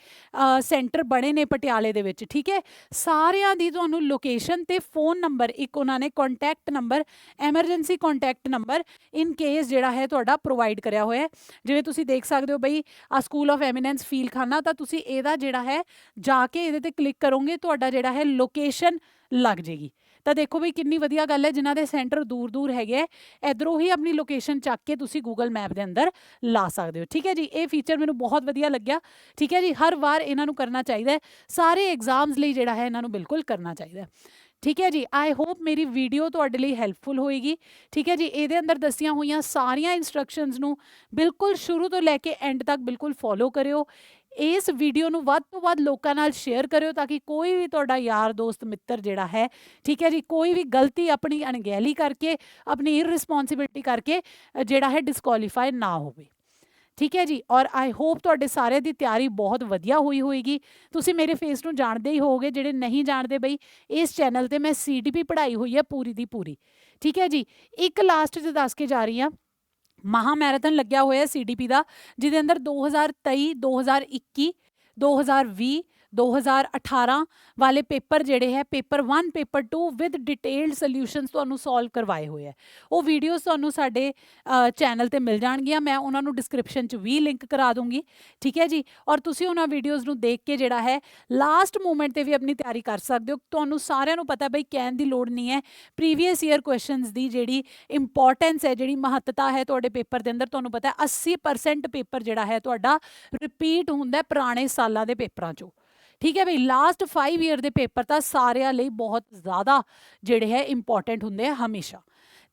ਸੈਂਟਰ ਬਣੇ ਨੇ ਪਟਿਆਲੇ ਦੇ ਵਿੱਚ, ਠੀਕ ਹੈ? ਸਾਰਿਆਂ ਦੀ ਤੁਹਾਨੂੰ ਲੋਕੇਸ਼ਨ ਤੇ ਫੋਨ ਨੰਬਰ ਇੱਕ ਉਹਨਾਂ ਨੇ contact number emergency contact number in case ਜਿਹੜਾ ਹੈ ਤੁਹਾਡਾ ਪ੍ਰੋਵਾਈਡ ਕਰਿਆ ਹੋਇਆ ਜਿਵੇਂ ਤੁਸੀਂ ਦੇਖ ਸਕਦੇ ਹੋ ਬਈ ਆ ਸਕੂਲ ਆਫ ਐਮੀਨੈਂਸ ਫੀਲ ਖਾਨਾ, ਤਾਂ ਤੁਸੀਂ ਇਹਦਾ ਜਿਹੜਾ ਹੈ, ਜਾ ਕੇ ਇਹਦੇ ਤੇ ਕਲਿੱਕ ਕਰੋਗੇ, ਤੁਹਾਡਾ ਜਿਹੜਾ ਹੈ ਲੋਕੇਸ਼ਨ ਲੱਗ ਜੇਗੀ। ਤਾਂ ਦੇਖੋ ਵੀ ਕਿੰਨੀ ਵਧੀਆ ਗੱਲ ਹੈ, ਜਿਨ੍ਹਾਂ ਦੇ ਸੈਂਟਰ ਦੂਰ ਦੂਰ ਹੈਗੇ ਹੈ, ਇਧਰੋਂ ਹੀ ਆਪਣੀ ਲੋਕੇਸ਼ਨ ਚੱਕ ਕੇ ਤੁਸੀਂ ਗੂਗਲ ਮੈਪ ਦੇ ਅੰਦਰ ਲਾ ਸਕਦੇ ਹੋ। ਠੀਕ ਹੈ ਜੀ, ਇਹ ਫੀਚਰ ਮੈਨੂੰ ਬਹੁਤ ਵਧੀਆ ਲੱਗਿਆ। ਠੀਕ ਹੈ ਜੀ, ਹਰ ਵਾਰ ਇਹਨਾਂ ਨੂੰ ਕਰਨਾ ਚਾਹੀਦਾ ਸਾਰੇ ਐਗਜ਼ਾਮਸ ਲਈ ਜਿਹੜਾ ਹੈ, ਇਹਨਾਂ ਨੂੰ ਬਿਲਕੁਲ ਕਰਨਾ ਚਾਹੀਦਾ ਠੀਕ ਹੈ ਜੀ? ਆਈ ਹੋਪ ਮੇਰੀ ਵੀਡੀਓ ਤੁਹਾਡੇ ਲਈ ਹੈਲਪਫੁਲ ਹੋਏਗੀ। ਠੀਕ ਹੈ ਜੀ? ਇਹਦੇ ਅੰਦਰ ਦੱਸੀਆਂ ਹੋਈਆਂ ਸਾਰੀਆਂ ਇਨਸਟਰਕਸ਼ਨਸ ਨੂੰ ਬਿਲਕੁਲ ਸ਼ੁਰੂ ਤੋਂ ਲੈ ਕੇ ਐਂਡ ਤੱਕ ਬਿਲਕੁਲ ਫੋਲੋ ਕਰਿਓ। ਇਸ ਵੀਡੀਓ ਨੂੰ ਵੱਧ ਤੋਂ ਵੱਧ ਲੋਕਾਂ ਨਾਲ ਸ਼ੇਅਰ ਕਰਿਓ ਤਾਂ ਕਿ ਕੋਈ ਵੀ ਤੁਹਾਡਾ ਯਾਰ, ਦੋਸਤ, ਮਿੱਤਰ ਜਿਹੜਾ ਹੈ, ਠੀਕ ਹੈ ਜੀ? ਕੋਈ ਵੀ ਗਲਤੀ ਆਪਣੀ ਅਣਗਹਿਲੀ ਕਰਕੇ, ਆਪਣੀ ਇਰਰਿਸਪੌਂਸਿਬਿਲਟੀ ਕਰਕੇ ਜਿਹੜਾ ਹੈ ਡਿਸਕੁਆਲੀਫਾਈ ਨਾ ਹੋਵੇ। ਠੀਕ ਹੈ ਜੀ, ਔਰ ਆਈ ਹੋਪ ਤੁਹਾਡੇ ਸਾਰਿਆਂ ਦੀ ਤਿਆਰੀ ਬਹੁਤ ਵਧੀਆ ਹੋਈ ਹੋਏਗੀ। ਤੁਸੀਂ ਮੇਰੇ ਫੇਸ ਨੂੰ ਜਾਣਦੇ ਹੀ ਹੋਵੋਗੇ, ਜਿਹੜੇ ਨਹੀਂ ਜਾਣਦੇ ਬਈ, ਇਸ ਚੈਨਲ ਤੇ ਮੈਂ ਸੀਡੀਪੀ ਪੜ੍ਹਾਈ ਹੋਈ ਹੈ ਪੂਰੀ ਦੀ ਪੂਰੀ। ਠੀਕ ਹੈ ਜੀ, ਇੱਕ ਲਾਸਟ 'ਚ ਦੱਸ ਕੇ ਜਾ ਰਹੀ ਹਾਂ। ਮਹਾ ਮੈਰਾਥਨ ਲੱਗਿਆ ਹੋਇਆ ਸੀਡੀਪੀ ਦਾ, ਜਿਹਦੇ ਅੰਦਰ 2023 2021 2020 2018 ਵਾਲੇ ਪੇਪਰ ਜਿਹੜੇ ਹੈ, paper 1 paper 2 with detailed solutions ਤੁਹਾਨੂੰ ਸੋਲਵ ਕਰਵਾਏ ਹੋਏ ਹੈ। ਉਹ ਵੀਡੀਓਜ਼ ਤੁਹਾਨੂੰ ਸਾਡੇ ਚੈਨਲ ਤੇ ਮਿਲ ਜਾਣਗੀਆਂ। ਮੈਂ ਉਹਨਾਂ ਨੂੰ ਡਿਸਕ੍ਰਿਪਸ਼ਨ 'ਚ ਵੀ ਲਿੰਕ ਕਰਾ ਦੂੰਗੀ। ਠੀਕ ਹੈ ਜੀ? ਔਰ ਤੁਸੀਂ ਉਹਨਾਂ ਵੀਡੀਓਜ਼ ਨੂੰ ਦੇਖ ਕੇ ਜਿਹੜਾ ਹੈ ਲਾਸਟ ਮੂਮੈਂਟ ਤੇ ਵੀ ਆਪਣੀ ਤਿਆਰੀ ਕਰ ਸਕਦੇ ਹੋ। ਤੁਹਾਨੂੰ ਸਾਰਿਆਂ ਨੂੰ ਪਤਾ ਬਈ ਕਹਿਣ ਦੀ ਲੋੜ ਨਹੀਂ ਹੈ। ਪ੍ਰੀਵੀਅਸ ਈਅਰ ਕੁਐਸਚਨਸ ਦੀ ਜਿਹੜੀ ਇੰਪੋਰਟੈਂਸ ਹੈ, ਜਿਹੜੀ ਮਹੱਤਤਾ ਹੈ ਤੁਹਾਡੇ ਪੇਪਰ ਦੇ ਅੰਦਰ, ਤੁਹਾਨੂੰ ਪਤਾ ਹੈ 80% ਪੇਪਰ ਜਿਹੜਾ ਹੈ ਤੁਹਾਡਾ ਰਿਪੀਟ ਹੁੰਦਾ ਹੈ ਪੁਰਾਣੇ ਸਾਲਾਂ ਦੇ ਪੇਪਰਾਂ 'ਚੋਂ। ਠੀਕ ਹੈ ਬਈ ਲਾਸਟ 5 ਇਅਰ ਦੇ ਪੇਪਰ ਤਾਂ ਸਾਰਿਆਂ ਲਈ ਬਹੁਤ ਜ਼ਿਆਦਾ ਜਿਹੜੇ ਹੈ ਇੰਪੋਰਟੈਂਟ ਹੁੰਦੇ ਆ ਹਮੇਸ਼ਾ।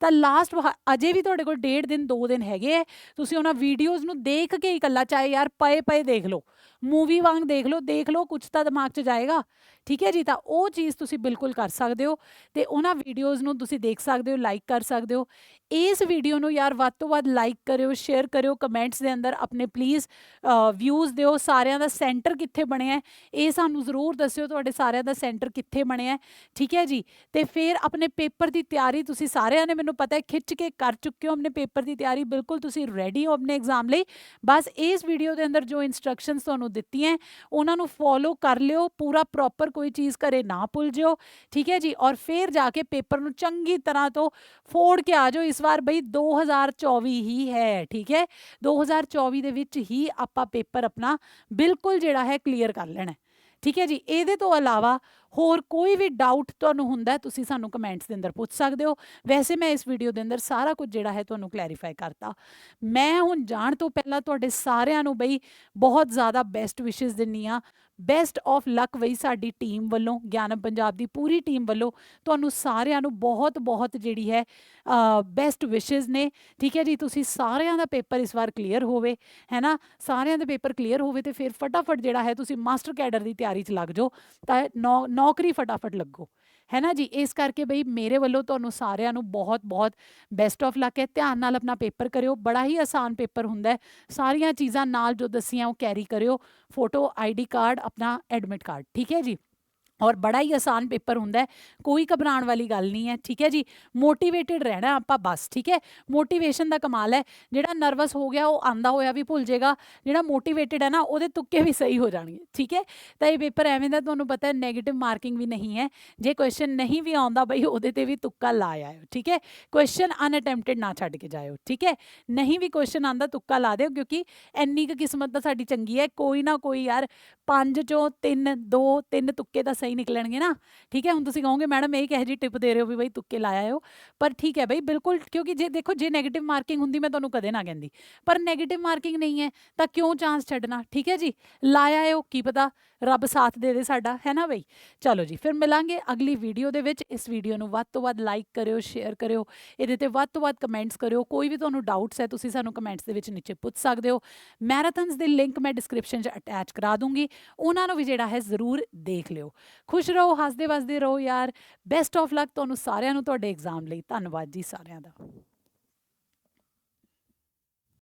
ਤਾਂ ਲਾਸਟ ਅਜੇ ਵੀ ਤੁਹਾਡੇ ਕੋਲ ਡੇਢ ਦਿਨ, ਦੋ ਦਿਨ ਹੈਗੇ ਹੈ ਤੁਸੀਂ ਉਹਨਾਂ ਵੀਡੀਓਜ਼ ਨੂੰ ਦੇਖ ਕੇ ਹੀ ਇਕੱਲਾ ਚਾਹੇ ਯਾਰ ਪਏ ਪਏ ਦੇਖ ਲਓ ਮੂਵੀ ਵਾਂਗ ਦੇਖ ਲਓ ਦੇਖ ਲਓ ਕੁਝ ਤਾਂ ਦਿਮਾਗ 'ਚ ਜਾਏਗਾ। ਠੀਕ ਹੈ ਜੀ? ਤਾਂ ਉਹ ਚੀਜ਼ ਤੁਸੀਂ ਬਿਲਕੁਲ ਕਰ ਸਕਦੇ ਹੋ ਤੇ ਉਹਨਾਂ ਵੀਡੀਓਜ਼ ਨੂੰ ਤੁਸੀਂ ਦੇਖ ਸਕਦੇ ਹੋ ਲਾਈਕ ਕਰ ਸਕਦੇ ਹੋ। ਇਸ ਵੀਡੀਓ ਨੂੰ ਯਾਰ ਵੱਧ ਤੋਂ ਵੱਧ ਲਾਈਕ ਕਰਿਓ ਸ਼ੇਅਰ ਕਰਿਓ ਕਮੈਂਟਸ ਦੇ ਅੰਦਰ ਆਪਣੇ ਪਲੀਜ਼ ਵਿਊਜ਼ ਦਿਓ। ਸਾਰਿਆਂ ਦਾ ਸੈਂਟਰ ਕਿੱਥੇ ਬਣਿਆ ਹੈ ਇਹ ਸਾਨੂੰ ਜ਼ਰੂਰ ਦੱਸਿਓ ਤੁਹਾਡੇ ਸਾਰਿਆਂ ਦਾ ਸੈਂਟਰ ਕਿੱਥੇ ਬਣਿਆ ਹੈ ਠੀਕ ਹੈ ਜੀ? ਤੇ ਫਿਰ ਆਪਣੇ ਪੇਪਰ ਦੀ ਤਿਆਰੀ ਤੁਸੀਂ ਸਾਰਿਆਂ ਨੇ ਮੈਨੂੰ ਪਤਾ ਹੈ, ਖਿੱਚ ਕੇ ਕਰ ਚੁੱਕੇ ਹੋ ਆਪਣੇ ਪੇਪਰ ਦੀ ਤਿਆਰੀ, ਬਿਲਕੁਲ ਤੁਸੀਂ ਰੈਡੀ ਹੋ ਆਪਣੇ ਐਗਜ਼ਾਮ ਲਈ। ਬਸ ਇਸ ਵੀਡੀਓ ਦੇ ਅੰਦਰ ਜੋ ਇਨਸਟਰਕਸ਼ਨਸ ਤੁਹਾਨੂੰ ਦਿੱਤੀਆਂ ਉਹਨਾਂ ਨੂੰ ਫੋਲੋ ਕਰ ਲਿਓ, ਪੂਰਾ ਪ੍ਰੋਪਰ ਕੋਈ ਚੀਜ਼ ਕਰੇ ਨਾ ਭੁੱਲ ਜਿਓ, ਠੀਕ ਹੈ ਜੀ? ਔਰ ਫਿਰ ਜਾ ਕੇ ਪੇਪਰ ਨੂੰ ਚੰਗੀ ਤਰ੍ਹਾਂ ਤੋਂ ਫੋੜ ਕੇ ਆ ਜਾਓ। ਇਸ ਵਾਰ ਬਈ 2024 ਹੀ ਹੈ, ਠੀਕ ਹੈ? 2024 ਦੇ ਵਿੱਚ ਹੀ ਆਪਾਂ ਪੇਪਰ ਆਪਣਾ ਬਿਲਕੁਲ ਜਿਹੜਾ ਹੈ ਕਲੀਅਰ ਕਰ ਲੈਣਾ ਠੀਕ ਹੈ ਜੀ? ਇਹਦੇ ਤੋਂ ਇਲਾਵਾ ਹੋਰ ਕੋਈ ਵੀ ਡਾਊਟ ਤੁਹਾਨੂੰ ਹੁੰਦਾ ਤੁਸੀਂ ਸਾਨੂੰ ਕਮੈਂਟਸ ਦੇ ਅੰਦਰ ਪੁੱਛ ਸਕਦੇ ਹੋ। ਵੈਸੇ ਮੈਂ ਇਸ ਵੀਡੀਓ ਦੇ ਅੰਦਰ ਸਾਰਾ ਕੁਝ ਜਿਹੜਾ ਹੈ ਤੁਹਾਨੂੰ ਕਲੈਰੀਫਾਈ ਕਰਤਾ। ਮੈਂ ਹੁਣ ਜਾਣ ਤੋਂ ਪਹਿਲਾਂ ਤੁਹਾਡੇ ਸਾਰਿਆਂ ਨੂੰ ਬਈ ਬਹੁਤ ਜ਼ਿਆਦਾ ਬੈਸਟ ਵਿਸ਼ੇਸ ਦਿੰਨੀ ਆ ਬੈਸਟ ਆਫ ਲੱਕ ਬਈ ਸਾਡੀ ਟੀਮ ਵੱਲੋਂ, ਗਿਆਨਮ ਪੰਜਾਬ ਦੀ ਪੂਰੀ ਟੀਮ ਵੱਲੋਂ। ਤੁਹਾਨੂੰ ਸਾਰਿਆਂ ਨੂੰ ਬਹੁਤ ਬਹੁਤ ਜਿਹੜੀ ਹੈ ਬੈਸਟ ਵਿਸ਼ੇਸ ਨੇ। ਠੀਕ ਹੈ ਜੀ, ਤੁਸੀਂ ਸਾਰਿਆਂ ਦਾ ਪੇਪਰ ਇਸ ਵਾਰ ਕਲੀਅਰ ਹੋਵੇ ਹੈ ਨਾ ਸਾਰਿਆਂ ਦਾ ਪੇਪਰ ਕਲੀਅਰ ਹੋਵੇ ਤੇ ਫਿਰ ਫਟਾਫਟ ਜਿਹੜਾ ਹੈ ਤੁਸੀਂ ਮਾਸਟਰ ਕੈਡਰ ਦੀ ਤਿਆਰੀ 'ਚ ਲੱਗ ਜਾਓ। ਤਾਂ ਨੌ- ਨੌਕਰੀ ਫਟਾਫਟ ਲੱਗੋ। ਹੈ ਨਾ ਜੀ? ਇਸ ਕਰਕੇ ਬਈ ਮੇਰੇ ਵੱਲੋਂ ਤੁਹਾਨੂੰ ਸਾਰਿਆਂ ਨੂੰ ਬਹੁਤ ਬਹੁਤ ਬੈਸਟ ਆਫ ਲੱਕ ਹੈ। ਧਿਆਨ ਨਾਲ ਆਪਣਾ ਪੇਪਰ ਕਰਿਓ। ਬੜਾ ਹੀ ਆਸਾਨ ਪੇਪਰ ਹੁੰਦਾ ਹੈ। ਸਾਰੀਆਂ ਚੀਜ਼ਾਂ ਨਾਲ ਜੋ ਦੱਸੀਆਂ ਉਹ ਕੈਰੀ ਕਰਿਓ। ਫੋਟੋ ਆਈਡੀ ਕਾਰਡ ਆਪਣਾ ਐਡਮਿਟ ਕਾਰਡ ਠੀਕ ਹੈ ਜੀ? ਔਰ ਬੜਾ ਹੀ ਆਸਾਨ ਪੇਪਰ ਹੁੰਦਾ ਕੋਈ ਘਬਰਾਉਣ ਵਾਲੀ ਗੱਲ ਨਹੀਂ ਹੈ, ਠੀਕ ਹੈ ਜੀ? ਮੋਟੀਵੇਟਿਡ ਰਹਿਣਾ ਆਪਾਂ ਬਸ, ਠੀਕ ਹੈ? ਮੋਟੀਵੇਸ਼ਨ ਦਾ ਕਮਾਲ ਹੈ, ਜਿਹੜਾ ਨਰਵਸ ਹੋ ਗਿਆ, ਉਹ ਆਂਦਾ ਹੋਇਆ ਵੀ ਭੁੱਲ ਜਾਏਗਾ, ਜਿਹੜਾ ਮੋਟੀਵੇਟਿਡ ਹੈ ਨਾ, ਉਹਦੇ ਤੁੱਕੇ ਵੀ ਸਹੀ ਹੋ ਜਾਣਗੇ, ਠੀਕ ਹੈ? ਤਾਂ ਇਹ ਪੇਪਰ ਐਵੇਂ ਦਾ ਤੁਹਾਨੂੰ ਪਤਾ ਹੈ 네ਗੇਟਿਵ ਮਾਰਕਿੰਗ ਵੀ ਨਹੀਂ ਹੈ, ਜੇ ਕੁਐਸਚਨ ਨਹੀਂ ਵੀ ਆਉਂਦਾ ਬਈ, ਉਹਦੇ ਤੇ ਵੀ ਤੁੱਕਾ ਲਾ ਆਇਓ, ਠੀਕ ਹੈ? ਕੁਐਸਚਨ ਅਨਅਟੈਂਪਟਡ ਨਾ ਛੱਡ ਕੇ ਜਾਇਓ, ਠੀਕ ਹੈ? ਨਹੀਂ ਵੀ ਕੁਐਸਚਨ ਆਂਦਾ ਤੁੱਕਾ ਲਾ ਦਿਓ, ਕਿਉਂਕਿ ਇੰਨੀ ਕੁ ਕਿਸਮਤ ਤਾਂ ਸਾਡੀ ਚੰਗੀ ਹੈ, ਕੋਈ ਨਾ ਕੋਈ ਯਾਰ, ਪੰਜ ਚੋਂ ਤਿੰਨ, ਦੋ, ਤਿੰਨ ਤੁੱਕੇ ਤਾਂ ਸਹੀ ਨਿਕਲਣਗੇ ਨਾ। ਠੀਕ ਹੈ, ਹੁਣ ਤੁਸੀਂ ਕਹੋਗੇ, ਮੈਡਮ, ਇਹ ਕਿਹੋ ਜੀ ਟਿਪ ਦੇ ਰਹੇ ਹੋ ਵੀ ਬਈ ਤੁੱਕੇ ਲਾਇਆ ਹੋ ਪਰ ਠੀਕ ਹੈ ਬਈ, ਬਿਲਕੁਲ, ਕਿਉਂਕਿ ਜੇ ਦੇਖੋ, ਜੇ 네ਗੇਟਿਵ ਮਾਰਕਿੰਗ ਹੁੰਦੀ, ਮੈਂ ਤੁਹਾਨੂੰ ਕਦੇ ਨਾ ਕਹਿੰਦੀ। ਪਰ 네ਗੇਟਿਵ ਮਾਰਕਿੰਗ ਨਹੀਂ ਹੈ, ਤਾਂ ਕਿਉਂ ਚਾਂਸ ਛੱਡਣਾ? ਠੀਕ ਹੈ ਜੀ? ਲਾਇਆ ਹੈ ਕੀ ਪਤਾ? ਰੱਬ ਸਾਥ ਦੇ ਦੇ ਸਾਡਾ, ਹੈ ਨਾ ਬਈ? ਚਲੋ ਜੀ, ਫਿਰ ਮਿਲਾਂਗੇ ਅਗਲੀ ਵੀਡੀਓ ਦੇ ਵਿੱਚ। ਇਸ ਵੀਡੀਓ ਨੂੰ ਵੱਧ ਤੋਂ ਵੱਧ ਲਾਈਕ ਕਰਿਓ ਸ਼ੇਅਰ ਕਰਿਓ। ਇਹਦੇ ਤੇ ਵੱਧ ਤੋਂ ਵੱਧ ਕਮੈਂਟਸ ਕਰਿਓ। ਕੋਈ ਵੀ ਤੁਹਾਨੂੰ ਡਾਊਟਸ ਹੈ, ਤੁਸੀਂ ਸਾਨੂੰ ਕਮੈਂਟਸ ਦੇ ਵਿੱਚ ਨੀਚੇ ਪੁੱਛ ਸਕਦੇ ਹੋ। ਮੈਰਾਥਨਸ ਦੇ ਲਿੰਕ ਮੈਂ ਡਿਸਕ੍ਰਿਪਸ਼ਨ 'ਚ ਅਟੈਚ ਕਰਾ ਦੂੰਗੀ। ਉਹਨਾਂ ਨੂੰ ਵੀ ਜਿਹੜਾ ਹੈ ਜ਼ਰੂਰ ਦੇਖ ਲਿਓ। ਖੁਸ਼ ਰਹੋ, ਹੱਸਦੇ ਵਸਦੇ ਰਹੋ ਯਾਰ। ਬੈਸਟ ਆਫ ਲੱਕ ਤੁਹਾਨੂੰ ਸਾਰਿਆਂ ਨੂੰ ਤੁਹਾਡੇ ਐਗਜ਼ਾਮ ਲਈ। ਧੰਨਵਾਦ ਜੀ ਸਾਰਿਆਂ ਦਾ।